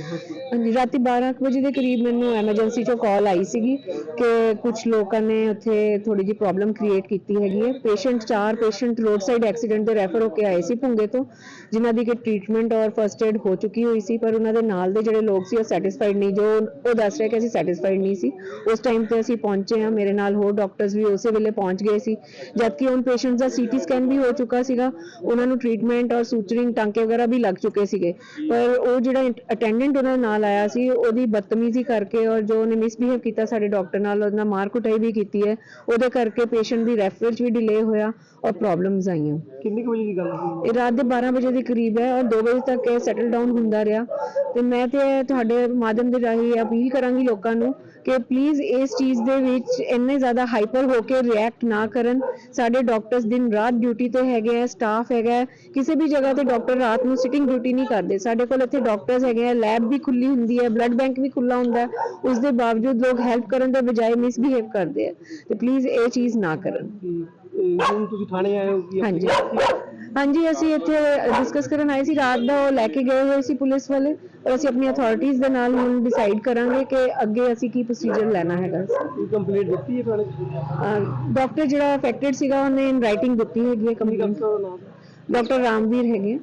ਹਾਂਜੀ ਰਾਤੀ 12 ਕੁ ਵਜੇ ਦੇ ਕਰੀਬ ਮੈਨੂੰ ਐਮਰਜੈਂਸੀ ਚੋਂ ਕਾਲ ਆਈ ਸੀਗੀ ਕਿ ਕੁਝ ਲੋਕਾਂ ਨੇ ਉੱਥੇ ਥੋੜੀ ਜਿਹੀ ਪ੍ਰੋਬਲਮ ਕ੍ਰੀਏਟ ਕੀਤੀ ਹੈਗੀ ਹੈ। ਪੇਸ਼ੈਂਟ ਚਾਰ ਪੇਸ਼ੈਂਟ ਰੋਡ ਸਾਈਡ ਐਕਸੀਡੈਂਟ ਦੇ ਰੈਫਰ ਹੋ ਕੇ ਆਏ ਸੀ ਭੁੰਗੇ ਤੋਂ ਜਿਨ੍ਹਾਂ ਦੀ ਕਿ ਟ੍ਰੀਟਮੈਂਟ ਔਰ ਫਰਸਟ ਏਡ ਹੋ ਚੁੱਕੀ ਹੋਈ ਸੀ ਪਰ ਉਹਨਾਂ ਦੇ ਨਾਲ ਦੇ ਜਿਹੜੇ ਲੋਕ ਸੀ ਉਹ ਸੈਟੀਸਫਾਈਡ ਨਹੀਂ ਜੋ ਉਹ ਦੱਸ ਰਹੇ ਕਿ ਅਸੀਂ ਸੈਟੀਸਫਾਈਡ ਨਹੀਂ ਸੀ। ਉਸ ਟਾਈਮ ਤੇ ਅਸੀਂ ਪਹੁੰਚੇ ਹਾਂ ਮੇਰੇ ਨਾਲ ਹੋਰ ਡਾਕਟਰਸ ਵੀ ਉਸੇ ਵੇਲੇ ਪਹੁੰਚ ਗਏ ਸੀ। ਜਦਕਿ ਉਹਨਾਂ ਪੇਸ਼ੈਂਟਸ ਦਾ ਸੀਟੀ ਸਕੈਨ ਵੀ ਹੋ ਚੁੱਕਾ ਸੀਗਾ ਉਹਨਾਂ ਨੂੰ ਟ੍ਰੀਟਮੈਂਟ ਔਰ ਸੂਚਰਿੰਗ ਟਾਂਕੇ ਵਗੈਰਾ ਵੀ ਲੱਗ ਚੁੱਕੇ ਸੀਗੇ। ਪਰ ਉਹ ਜਿਹੜਾ ਅਟੈਂਡੈਂਟ ਉਹਨਾਂ ਨਾਲ ਆਇਆ ਸੀ ਉਹਦੀ ਬਦਤਮੀਜ਼ੀ ਕਰਕੇ ਔਰ ਜੋ ਉਹਨੇ ਮਿਸਬਿਹੇਵ ਕੀਤਾ ਸਾਡੇ ਡਾਕਟਰ ਨਾਲ ਉਹਨਾਂ ਮਾਰ ਕੁਟਾਈ ਵੀ ਕੀਤੀ ਹੈ ਉਹਦੇ ਕਰਕੇ ਪੇਸ਼ੈਂਟ ਦੀ ਰੈਫਰ 'ਚ ਵੀ ਡਿਲੇ ਹੋਇਆ ਔਰ ਪ੍ਰੋਬਲਮਸ ਆਈਆਂ। ਕਿੰਨੇ ਵਜੇ ਦੀ ਗੱਲ ਸੀ? ਇਹ ਰਾਤ ਦੇ 12 ਵਜੇ ਦੇ ਕਰੀਬ ਹੈ ਔਰ 2 ਵਜੇ ਤੱਕ ਇਹ ਸੈਟਲ ਡਾਊਨ ਹੁੰਦਾ ਰਿਹਾ। ਤੇ ਮੈਂ ਤੇ ਤੁਹਾਡੇ ਮਾਧਿਅਮ ਦੇ ਰਾਹੀਂ ਅਪੀਲ ਕਰਾਂਗੀ ਲੋਕਾਂ ਨੂੰ ਕਿ ਪਲੀਜ਼ ਇਸ ਚੀਜ਼ ਦੇ ਵਿੱਚ ਇੰਨੇ ਜ਼ਿਆਦਾ ਹਾਈਪਰ ਹੋ ਕੇ ਰਿਐਕਟ ਨਾ ਕਰਨ। ਸਾਡੇ ਡਾਕਟਰਸ ਦਿਨ ਰਾਤ ਡਿਊਟੀ ਤੇ ਹੈਗੇ ਆ ਸਟਾਫ ਹੈਗਾ ਕਿਸੇ ਵੀ ਜਗ੍ਹਾ ਤੇ ਡਾਕਟਰ ਰਾਤ ਨੂੰ ਸਿਟਿੰਗ ਡਿਊਟੀ ਨਹੀਂ ਕਰਦੇ। ਸਾਡੇ ਕੋਲ ਇੱਥੇ ਡਾਕਟਰਸ ਹੈਗੇ ਆ ਲੈਬ ਵੀ ਖੁੱਲੀ ਹੁੰਦੀ ਹੈ ਬਲੱਡ ਬੈਂਕ ਵੀ ਖੁੱਲਾ ਹੁੰਦਾ ਹੈ। ਉਸ ਦੇ ਬਾਵਜੂਦ ਲੋਕ ਹੈਲਪ ਕਰਨ ਦੇ ਬਜਾਏ ਮਿਸਬਿਹੇਵ ਕਰਦੇ ਆ। ਤੇ ਪਲੀਜ਼ ਇਹ ਚੀਜ਼ ਨਾ ਕਰਨ। ਹੁਣ ਤੁਸੀਂ ਥਾਣੇ ਆਏ ਹੋ ਕੀ ਹਾਂਜੀ। ਹਾਂਜੀ ਅਸੀਂ ਇੱਥੇ ਡਿਸਕਸ ਕਰਨ ਆਏ ਸੀ ਰਾਤ ਦਾ ਉਹ ਲੈ ਕੇ ਗਏ ਹੋਏ ਸੀ ਪੁਲਿਸ ਵਾਲੇ ਔਰ ਅਸੀਂ ਆਪਣੀ ਅਥਾਰਟੀਆਂ ਦੇ ਨਾਲ ਹੁਣ ਡਿਸਾਈਡ ਕਰਾਂਗੇ ਕਿ ਅੱਗੇ ਅਸੀਂ ਕੀ ਪ੍ਰੋਸੀਜਰ ਲੈਣਾ ਹੈਗਾ। ਕੰਪਲੀਟ ਦਿੱਤੀ ਹੈ ਥਾਣੇ ਡਾਕਟਰ ਜਿਹੜਾ ਅਫੈਕਟਡ ਸੀਗਾ ਉਹਨੇ ਇਨ ਰਾਈਟਿੰਗ ਦਿੱਤੀ ਹੈਗੀ ਹੈ ਕੰਪਲੇਂਟ ਡਾਕਟਰ ਰਾਮਵੀਰ ਹੈਗੇ ਆ।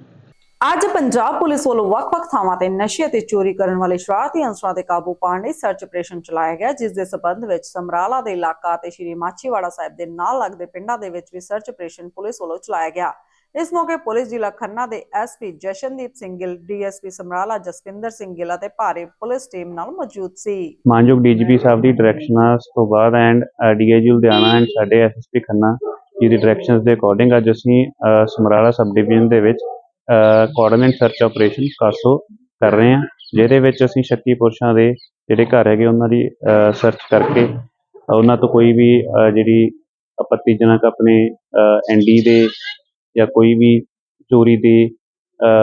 ਅੱਜ ਪੰਜਾਬ ਪੁਲਿਸ ਵੱਲੋਂ ਵੱਖ-ਵੱਖ ਥਾਵਾਂ ਤੇ ਨਸ਼ੇ ਅਤੇ ਚੋਰੀ ਕਰਨ ਵਾਲੇ ਸ਼ਰਾਰਤੀ ਅੰਸਰਾਂ ਤੇ ਕਾਬੂ ਪਾਉਣ ਲਈ ਸਰਚ ਆਪਰੇਸ਼ਨ ਚਲਾਇਆ ਗਿਆ, ਜਿਸ ਦੇ ਸਬੰਧ ਵਿੱਚ ਸਮਰਾਲਾ ਦੇ ਇਲਾਕਾ ਅਤੇ ਸ਼੍ਰੀ ਮਾਛੀਵਾੜਾ ਸਾਹਿਬ ਦੇ ਨਾਲ ਲੱਗਦੇ ਪਿੰਡਾਂ ਦੇ ਵਿੱਚ ਵੀ ਸਰਚ ਆਪਰੇਸ਼ਨ ਪੁਲਿਸ ਵੱਲੋਂ ਚਲਾਇਆ ਗਿਆ। ਇਸ ਮੌਕੇ ਪੁਲਿਸ ਜ਼ਿਲ੍ਹਾ ਖੰਨਾ ਦੇ ਐਸਪੀ ਜਸ਼ਨਦੀਪ ਸਿੰਘ ਗਿੱਲ ਡੀਐਸਪੀ ਸਮਰਾਲਾ ਜਸਵਿੰਦਰ ਸਿੰਘ ਗਿੱਲ ਅਤੇ ਭਾਰੀ ਪੁਲਿਸ ਟੀਮ ਨਾਲ ਮੌਜੂਦ ਸੀ। ਮਾਨਯੋਗ ਡੀਜੀਪੀ ਸਾਹਿਬ ਦੀ ਡਾਇਰੈਕਸ਼ਨਸ ਤੋਂ ਬਾਅਦ ਐਂਡ ਡੀਆਈਜੀ ਲੁਧਿਆਣਾ ਐਂਡ ਸਾਡੇ ਐਸਐਸਪੀ ਖੰਨਾ ਜੀ ਦੀ ਡਾਇਰੈਕਸ਼ਨਸ ਦੇ ਅਕੋਰਡਿੰਗ ਅੱਜ ਅਸੀਂ ਸਮਰਾਲਾ ਸਬ ਡਿਵੀਜ਼ਨ ਦੇ ਵਿੱਚ ਕੋਆਰਡੀਨੇਟ ਸਰਚ ਆਪਰੇਸ਼ਨ ਕਾਸੋ ਕਰ ਰਹੇ ਹਾਂ, ਜਿਹਦੇ ਵਿੱਚ ਅਸੀਂ ਸ਼ੱਕੀ ਪੁਰਸ਼ਾਂ ਦੇ ਜਿਹੜੇ ਘਰ ਹੈਗੇ ਉਹਨਾਂ ਦੀ ਸਰਚ ਕਰਕੇ, ਉਹਨਾਂ ਤੋਂ ਕੋਈ ਵੀ ਜਿਹੜੀ ਆਪੱਤੀਜਨਕ ਆਪਣੇ ਐਨਡੀ ਦੇ ਜਾਂ ਕੋਈ ਵੀ ਚੋਰੀ ਦੇ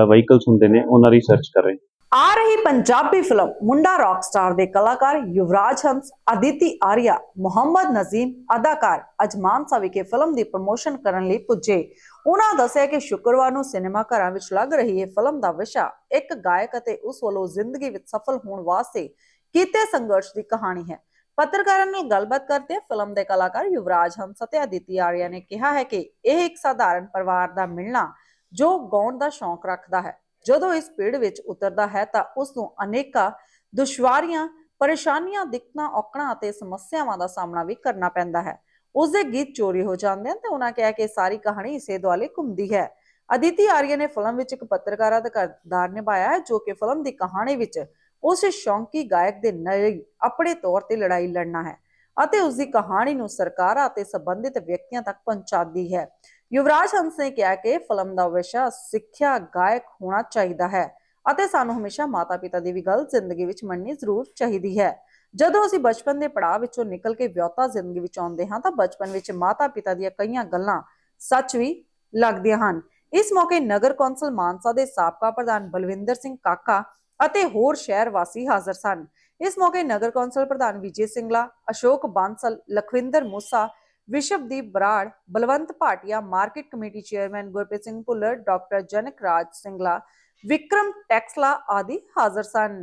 ਵਹੀਕਲਸ ਹੁੰਦੇ ਨੇ, ਉਹਨਾਂ ਦੀ ਸਰਚ ਕਰ ਰਹੇ ਹਾਂ। ਆ ਰਹੀ ਪੰਜਾਬੀ ਫਿਲਮ ਮੁੰਡਾ ਰੌਕਸਟਾਰ ਦੇ ਕਲਾਕਾਰ ਯੁਵਰਾਜ ਹੰਸ ਅਦਿਤੀ ਆਰੀਆ, ਮੁਹੰਮਦ ਨਜ਼ੀਮ ਅਦਾਕਾਰ ਅਜਮਾਨ ਵਿਖੇ ਫਿਲਮ ਦੀ ਪ੍ਰਮੋਸ਼ਨ ਕਰਨ ਲਈ ਪੁੱਜੇ। ਉਹਨਾਂ ਦੱਸਿਆ ਕਿ ਸ਼ੁੱਕਰਵਾਰ ਨੂੰ ਸਿਨੇਮਾ ਘਰਾਂ ਵਿੱਚ ਲੱਗ ਰਹੀ ਇਹ ਫਿਲਮ ਦਾ ਵਿਸ਼ਾ ਇੱਕ ਗਾਇਕ ਅਤੇ ਉਸ ਵੱਲੋਂ ਜ਼ਿੰਦਗੀ ਵਿੱਚ ਸਫਲ ਹੋਣ ਵਾਸਤੇ ਕੀਤੇ ਸੰਘਰਸ਼ ਦੀ ਕਹਾਣੀ ਹੈ। ਪੱਤਰਕਾਰਾਂ ਨਾਲ ਗੱਲਬਾਤ ਕਰਦੇ ਫਿਲਮ ਦੇ ਕਲਾਕਾਰ ਯੁਵਰਾਜ ਹੰਸ ਅਤੇ ਅਦਿਤੀ ਆਰੀਆ ਨੇ ਕਿਹਾ ਹੈ ਕਿ ਇਹ ਇੱਕ ਸਾਧਾਰਨ ਪਰਿਵਾਰ ਦਾ ਮਿਲਣਾ ਜੋ ਗਾਉਣ ਦਾ ਸ਼ੌਂਕ ਰੱਖਦਾ ਹੈ। ਜਦੋਂ ਇਸ ਪੀੜ ਵਿੱਚ ਉਤਰਦਾ ਹੈ ਤਾਂ ਉਸ ਨੂੰ ਅਨੇਕਾਂ ਦੁਸ਼ਵਾਰੀਆਂ, ਪਰੇਸ਼ਾਨੀਆਂ, ਦਿੱਕਤਾਂ, ਔਕੜਾਂ ਅਤੇ ਸਮੱਸਿਆਵਾਂ ਦਾ ਸਾਹਮਣਾ ਵੀ ਕਰਨਾ ਪੈਂਦਾ ਹੈ। ਉਸ ਦੇ ਗੀਤ ਚੋਰੀ ਹੋ ਜਾਂਦੇ ਹਨ ਤੇ ਉਹਨਾਂ ਕਿਹਾ ਕਿ ਸਾਰੀ ਕਹਾਣੀ ਇਸੇ ਦੁਆਲੇ ਘੁੰਮਦੀ ਹੈ। ਅਦਿਤੀ ਆਰੀਆ ਨੇ ਫਿਲਮ ਵਿੱਚ ਇੱਕ ਪੱਤਰਕਾਰਾ ਦਾ ਕਿਰਦਾਰ ਨਿਭਾਇਆ ਹੈ ਜੋ ਕਿ ਫਿਲਮ ਦੀ ਕਹਾਣੀ ਵਿੱਚ ਉਸ ਸ਼ੌਂਕੀ ਗਾਇਕ ਦੇ ਨਾਲ ਆਪਣੇ ਤੌਰ ਤੇ ਲੜਾਈ ਲੜਨਾ ਹੈ ਅਤੇ ਉਸ ਦੀ ਕਹਾਣੀ ਨੂੰ ਸਰਕਾਰਾਂ ਅਤੇ ਸੰਬੰਧਿਤ ਵਿਅਕਤੀਆਂ ਤੱਕ ਪਹੁੰਚਾਉਂਦੀ ਹੈ। ਯੁਵਰਾਜ ਹੰਸ ਨੇ ਕਿਹਾ ਕਿ ਫਿਲਮ ਦਾ ਵਿਸ਼ਾ ਸਿੱਖਿਆ ਗਾਇਕ ਹੋਣਾ ਚਾਹੀਦਾ ਹੈ ਅਤੇ ਸਾਨੂੰ ਹਮੇਸ਼ਾ ਮਾਤਾ-ਪਿਤਾ ਦੀ ਵੀ ਗੱਲ ਜ਼ਿੰਦਗੀ ਵਿੱਚ ਮੰਨਣੀ ਜ਼ਰੂਰ ਚਾਹੀਦੀ ਹੈ। ਜਦੋਂ ਅਸੀਂ ਬਚਪਨ ਦੇ ਪੜਾਅ ਵਿੱਚੋਂ ਨਿਕਲ ਕੇ ਵਿਆਹਤਾ ਜ਼ਿੰਦਗੀ ਵਿੱਚ ਆਉਂਦੇ ਹਾਂ, ਤਾਂ ਬਚਪਨ ਵਿੱਚ ਮਾਤਾ-ਪਿਤਾ ਦੀਆਂ ਕਈਆਂ ਗੱਲਾਂ ਸੱਚ ਵੀ ਲੱਗਦੀਆਂ ਹਨ। ਇਸ ਮੌਕੇ ਨਗਰ ਕੌਂਸਲ ਮਾਨਸਾ ਦੇ ਸਾਬਕਾ ਪ੍ਰਧਾਨ ਬਲਵਿੰਦਰ ਸਿੰਘ ਕਾਕਾ ਅਤੇ ਹੋਰ ਸ਼ਹਿਰ ਵਾਸੀ ਹਾਜ਼ਰ ਸਨ। ਇਸ ਮੌਕੇ ਨਗਰ ਕੌਂਸਲ ਪ੍ਰਧਾਨ Vijay Singla, Ashok Bansal, Lakhwinder Moosa, Vishwadeep Brar, Balwant Bhatia, market committee chairman Gurpreet Singh Bhullar, doctor Janak Raj Singla Vikram Taksla ਆਦਿ ਹਾਜ਼ਰ ਸਨ।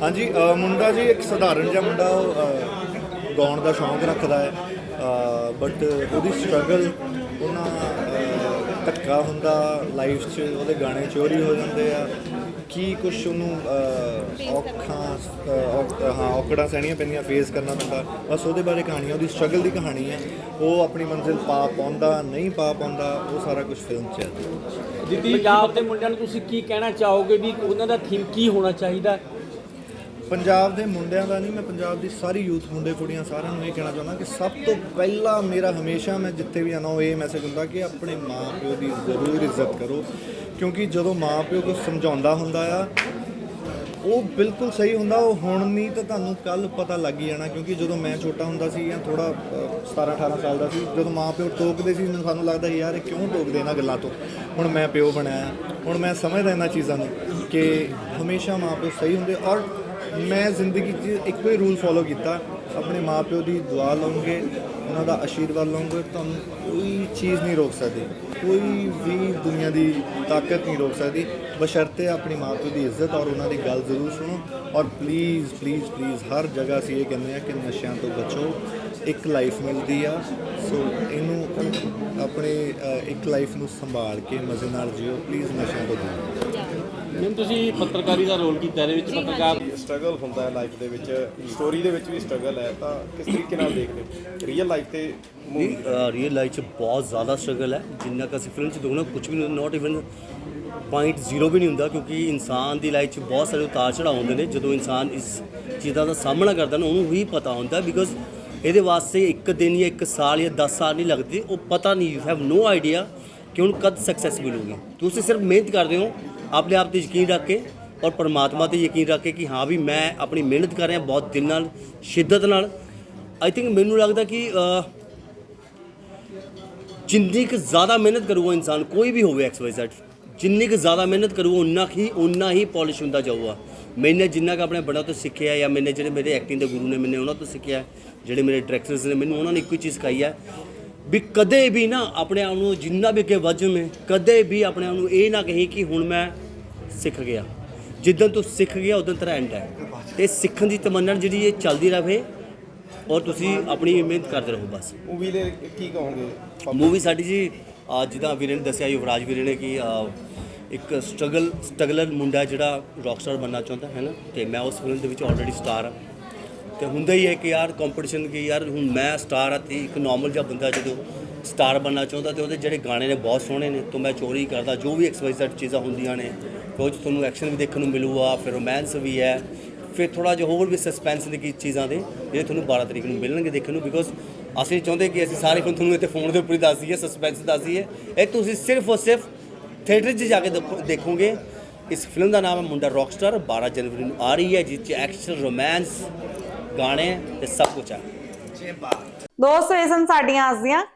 ਹਾਂਜੀ ਮੁੰਡਾ ਜੀ ਇੱਕ ਸਧਾਰਨ ਜਿਹਾ ਮੁੰਡਾ ਉਹ, ਗਾਉਣ ਦਾ ਸ਼ੌਂਕ ਰੱਖਦਾ ਹੈ। ਬਟ ਉਹਦੀ ਸਟਰਗਲ ਉਹਨਾਂ ਧੱਕਾ ਹੁੰਦਾ ਲਾਈਫ 'ਚ ਉਹਦੇ ਗਾਣੇ ਚੋਰੀ ਹੋ ਜਾਂਦੇ ਆ। ਕੀ ਕੁਝ ਉਹਨੂੰ ਅ, ਔਖਾਂ ਔਕ- ਹਾਂ ਔਕੜਾਂ ਸਹਿਣੀਆਂ ਪੈਂਦੀਆਂ ਫੇਸ ਕਰਨਾ ਪੈਂਦਾ। ਬਸ ਉਹਦੇ ਬਾਰੇ ਕਹਾਣੀ ਆ ਉਹਦੀ ਸਟਰਗਲ ਦੀ ਕਹਾਣੀ ਹੈ ਉਹ ਆਪਣੀ ਮੰਜ਼ਿਲ ਪਾ ਪਾਉਂਦਾ ਨਹੀਂ ਪਾ ਪਾਉਂਦਾ ਉਹ ਸਾਰਾ ਕੁਝ ਫਿਲਮ 'ਚ ਹੈ ਪੰਜਾਬ ਦੇ ਮੁੰਡਿਆਂ ਨੂੰ ਤੁਸੀਂ ਕੀ ਕਹਿਣਾ ਚਾਹੋਗੇ ਵੀ ਉਹਨਾਂ ਦਾ ਥੀਮ ਕੀ ਹੋਣਾ ਚਾਹੀਦਾ? ਪੰਜਾਬ ਦੇ ਮੁੰਡਿਆਂ ਦਾ ਨਹੀਂ, ਮੈਂ ਪੰਜਾਬ ਦੀ ਸਾਰੀ ਯੂਥ ਮੁੰਡੇ ਕੁੜੀਆਂ ਸਾਰਿਆਂ ਨੂੰ ਇਹ ਕਹਿਣਾ ਚਾਹੁੰਦਾ ਕਿ ਸਭ ਤੋਂ ਪਹਿਲਾਂ ਮੇਰਾ ਹਮੇਸ਼ਾ ਮੈਂ ਜਿੱਥੇ ਵੀ ਆਣਾ ਉਹ ਇਹ ਮੈਸੇਜ ਹੁੰਦਾ ਕਿ ਆਪਣੇ ਮਾਂ-ਪਿਓ ਦੀ ਜ਼ਰੂਰ ਇੱਜ਼ਤ ਕਰੋ, ਕਿਉਂਕਿ ਜਦੋਂ ਮਾਂ-ਪਿਓ ਕੁਝ ਸਮਝਾਉਂਦਾ ਹੁੰਦਾ ਆ, ਉਹ ਬਿਲਕੁਲ ਸਹੀ ਹੁੰਦਾ, ਉਹ ਹੁਣ ਨਹੀਂ ਤਾਂ ਤੁਹਾਨੂੰ ਕੱਲ ਪਤਾ ਲੱਗ ਹੀ ਜਾਣਾ, ਕਿਉਂਕਿ ਜਦੋਂ ਮੈਂ ਛੋਟਾ ਹੁੰਦਾ ਸੀ ਜਾਂ ਥੋੜਾ 17 18 ਸਾਲ ਦਾ ਸੀ, ਜਦੋਂ ਮਾਂ-ਪਿਓ ਟੋਕਦੇ ਸੀ, ਮੈਨੂੰ ਸਾਨੂੰ ਲੱਗਦਾ ਸੀ, ਯਾਰ ਇਹ ਕਿਉਂ ਟੋਕਦੇ ਇਹਨਾਂ ਗੱਲਾਂ ਤੋਂ? ਹੁਣ ਮੈਂ ਪਿਓ ਬਣਾਇਆ ਹੁਣ ਮੈਂ ਸਮਝਦਾ ਇਹਨਾਂ ਚੀਜ਼ਾਂ ਨੂੰ ਕਿ ਹਮੇਸ਼ਾ ਮਾਂ-ਪਿਓ ਸਹੀ ਹੁੰਦੇ ਔਰ ਮੈਂ ਜ਼ਿੰਦਗੀ 'ਚ ਇੱਕੋ ਹੀ ਰੂਲ ਫੋਲੋ ਕੀਤਾ। ਆਪਣੇ ਮਾਪਿਓ ਦੀ ਦੁਆ ਲਓਗੇ ਉਹਨਾਂ ਦਾ ਆਸ਼ੀਰਵਾਦ ਲਓਗੇ ਤੁਹਾਨੂੰ ਕੋਈ ਚੀਜ਼ ਨਹੀਂ ਰੋਕ ਸਕਦੀ। ਕੋਈ ਵੀ ਦੁਨੀਆ ਦੀ ਤਾਕਤ ਨਹੀਂ ਰੋਕ ਸਕਦੀ। ਬਸ਼ਰਤੇ ਆਪਣੀ ਮਾਪਿਓ ਦੀ ਇੱਜ਼ਤ ਔਰ ਉਹਨਾਂ ਦੀ ਗੱਲ ਜ਼ਰੂਰ ਸੁਣੋ। ਔਰ ਪਲੀਜ਼ ਪਲੀਜ਼ ਪਲੀਜ਼ ਹਰ ਜਗ੍ਹਾ ਅਸੀਂ ਇਹ ਕਹਿੰਦੇ ਆ ਕਿ ਨਸ਼ਿਆਂ ਤੋਂ ਬਚੋ। ਇੱਕ ਲਾਈਫ ਮਿਲਦੀ ਆ। ਸੋ ਇਹਨੂੰ ਆਪਣੇ ਇੱਕ ਲਾਈਫ ਨੂੰ ਸੰਭਾਲ ਕੇ ਮਜ਼ੇ ਨਾਲ ਜਿਓ। ਪਲੀਜ਼ ਨਸ਼ਿਆਂ ਤੋਂ ਦੂਰ ਮੈਮ ਤੁਸੀਂ ਪੱਤਰਕਾਰੀ ਦਾ ਰੋਲ ਕੀਤਾ ਇਹਦੇ ਵਿੱਚ ਪੱਤਰਕਾਰ ਸਟਰਗਲ ਹੁੰਦਾ ਹੈ ਲਾਈਫ ਦੇ ਵਿੱਚ ਸਟੋਰੀ ਦੇ ਵਿੱਚ ਵੀ ਸਟਰਗਲ ਹੈ, ਤਾਂ ਕਿਸ ਤਰੀਕੇ ਨਾਲ ਦੇਖਦੇ ਰੀਅਲ ਲਾਈਫ ਤੇ ਨਹੀਂ ਰੀਅਲ ਲਾਈਫ 'ਚ ਬਹੁਤ ਜ਼ਿਆਦਾ ਸਟਰਗਲ ਹੈ। ਜਿੰਨਾ ਕਿ ਅਸੀਂ ਫਿਲਮ 'ਚ ਦੇਖਣਾ ਕੁਝ ਵੀ ਨਾਟ ਇਵਨ ਪੁਆਇੰਟ ਜ਼ੀਰੋ ਵੀ ਨਹੀਂ ਹੁੰਦਾ, ਕਿਉਂਕਿ ਇਨਸਾਨ ਦੀ ਲਾਈਫ 'ਚ ਬਹੁਤ ਸਾਰੇ ਉਤਾਰ ਚੜਾਅ ਹੁੰਦੇ ਨੇ। ਜਦੋਂ ਇਨਸਾਨ ਇਸ ਚੀਜ਼ਾਂ ਦਾ ਸਾਹਮਣਾ ਕਰਦਾ ਨਾ, ਉਹਨੂੰ ਹੀ ਪਤਾ ਹੁੰਦਾ ਬਿਕੋਜ਼ ਇਹਦੇ ਵਾਸਤੇ ਇੱਕ ਦਿਨ ਜਾਂ ਇੱਕ ਸਾਲ ਜਾਂ 10 ਸਾਲ ਨਹੀਂ ਲੱਗਦੇ, ਉਹ ਪਤਾ ਨਹੀਂ ਯੂ ਹੈਵ ਨੋ ਆਈਡੀਆ ਕਿ ਹੁਣ ਕਦ ਸਕਸੈਸ ਮਿਲੂਗੀ। ਤੁਸੀਂ ਸਿਰਫ ਮਿਹਨਤ ਕਰਦੇ ਹੋ, ਆਪਣੇ ਆਪ ਤੇ ਯਕੀਨ ਰੱਖ ਕੇ ਔਰ ਪਰਮਾਤਮਾ ਤੇ ਯਕੀਨ ਰੱਖ ਕੇ ਕਿ ਹਾਂ ਵੀ ਮੈਂ ਆਪਣੀ ਮਿਹਨਤ ਕਰ ਰਿਹਾ, ਬਹੁਤ ਦਿਲ ਨਾਲ, ਸ਼ਿੱਦਤ ਨਾਲ। ਆਈ ਥਿੰਕ ਮੈਨੂੰ ਲੱਗਦਾ ਕਿ ਜਿੰਨੀ ਕੁ ਜ਼ਿਆਦਾ ਮਿਹਨਤ ਕਰੂਗਾ ਇਨਸਾਨ, ਕੋਈ ਵੀ ਹੋਵੇ ਐਕਸ ਵਾਈ ਜ਼ੈਡ ਜਿੰਨੀ ਕੁ ਜ਼ਿਆਦਾ ਮਿਹਨਤ ਕਰੂਗਾ, ਉਨਾ ਹੀ ਉਨਾ ਹੀ ਪਾਲਿਸ਼ ਹੁੰਦਾ ਜਾਊਗਾ। ਮੈਨੇ ਜਿੰਨਾ ਕੁ ਆਪਣੇ ਬੜਾ ਤੋਂ ਸਿੱਖਿਆ ਜਾਂ ਮੈਨੇ ਜਿਹੜੇ ਮੇਰੇ ਐਕਟਿੰਗ ਦੇ ਗੁਰੂ ਨੇ ਮੈਨੇ ਉਹਨਾਂ ਤੋਂ ਸਿੱਖਿਆ, ਜਿਹੜੇ ਮੇਰੇ ਡਾਇਰੈਕਟਰਸ ਨੇ ਮੈਨੂੰ ਉਹਨਾਂ ਨੇ ਇੱਕੋ ਹੀ ਚੀਜ਼ ਸਿਖਾਈ ਹੈ ਵੀ ਕਦੇ ਵੀ ਨਾ ਆਪਣੇ ਆਪ ਨੂੰ ਜਿੰਨਾ ਵੀ ਅੱਗੇ ਵਜਮ ਹੈ ਕਦੇ ਵੀ ਆਪਣੇ ਆਪ ਨੂੰ ਇਹ ਨਾ ਕਹੀ ਕਿ ਹੁਣ ਮੈਂ ਸਿੱਖ ਗਿਆ। ਜਿੱਦਣ ਤੂੰ ਸਿੱਖ ਗਿਆ ਉਦੋਂ ਤੇਰਾ ਐਂਡ ਹੈ। ਤੇ ਸਿੱਖਣ ਦੀ ਤਮੰਨਾ ਜਿਹੜੀ ਇਹ ਚੱਲਦੀ ਰਹੇ ਔਰ ਤੁਸੀਂ ਆਪਣੀ ਮਿਹਨਤ ਕਰਦੇ ਰਹੋ ਬਸ। ਮੂਵੀ ਦੇ ਕੀ ਕਹੋਗੇ? ਮੂਵੀ ਸਾਡੀ ਜੀ ਜਿੱਦਾਂ ਵੀਰੇ ਨੇ ਦੱਸਿਆ ਯੁਵਰਾਜ ਵੀਰੇ ਨੇ ਕਿ ਇੱਕ ਸਟਰਗਲ ਸਟਰਗਲਰ ਮੁੰਡਾ ਜਿਹੜਾ ਰੌਕਸਟਾਰ ਬਣਨਾ ਚਾਹੁੰਦਾ ਹੈ ਨਾ? ਤੇ ਮੈਂ ਉਸ ਫਿਲਮ ਦੇ ਵਿੱਚ ਆਲਰੇਡੀ ਸਟਾਰ ਹਾਂ। ਤੇ ਹੁੰਦਾ ਹੀ ਹੈ ਕਿ ਯਾਰ ਕੰਪੀਟੀਸ਼ਨ ਕਿ ਯਾਰ ਹੁਣ ਮੈਂ ਸਟਾਰ ਆ ਤੇ ਇੱਕ ਨਾਰਮਲ ਜਿਹਾ ਬੰਦਾ ਜਦੋਂ ਸਟਾਰ ਬਣਨਾ ਚਾਹੁੰਦਾ ਤੇ ਉਹਦੇ ਜਿਹੜੇ ਗਾਣੇ ਨੇ ਬਹੁਤ ਸੋਹਣੇ ਨੇ, ਤੋਂ ਮੈਂ ਚੋਰੀ ਕਰਦਾ, ਜੋ ਵੀ ਐਕਸਵਾਈਜ਼ਡ ਚੀਜ਼ਾਂ ਹੁੰਦੀਆਂ ਨੇ ਤੇ ਉਹ 'ਚ ਤੁਹਾਨੂੰ ਐਕਸ਼ਨ ਵੀ ਦੇਖਣ ਨੂੰ ਮਿਲੂਗਾ, ਫਿਰ ਰੋਮਾਂਸ ਵੀ ਹੈ, ਫਿਰ ਥੋੜਾ ਜਿਹਾ ਹੋਰ ਵੀ ਸਸਪੈਂਸ ਦੀ ਕੀ ਚੀਜ਼ਾਂ ਦੇ ਜਿਹੜੇ ਤੁਹਾਨੂੰ 12 ਤਰੀਕ ਨੂੰ ਮਿਲਣਗੇ ਦੇਖਣ ਨੂੰ ਬਿਕੋਜ਼ ਅਸੀਂ ਚਾਹੁੰਦੇ ਕਿ ਅਸੀਂ ਸਾਰੇ ਹੁਣ ਤੁਹਾਨੂੰ ਇੱਥੇ ਫੋਨ ਦੇ ਉੱਪਰ ਹੀ ਦੱਸ ਦਈਏ ਸਸਪੈਂਸ ਦੱਸ ਦਈਏ, ਇਹ ਤੁਸੀਂ ਸਿਰਫ ਔਰ ਸਿਰਫ ਥੀਏਟਰ 'ਚ ਜਾ ਕੇ ਦੇਖੋ- ਦੇਖੋਗੇ, ਇਸ ਫਿਲਮ ਦਾ ਨਾਮ ਹੈ ਮੁੰਡਾ ਰੌਕਸਟਾਰ 12 ਜਨਵਰੀ ਨੂੰ ਆ ਰਹੀ ਹੈ, ਜਿਸ 'ਚ ਐਕਸ਼ਨ ਰੋਮਾਂਸ ਗਾਣੇ ਤੇ ਸਭ ਕੁਝ ਹੈ। ਦੋਸਤੋ ਇਹ ਸਨ ਸਾਡੀਆਂ ਅੱਜ ਦੀਆਂ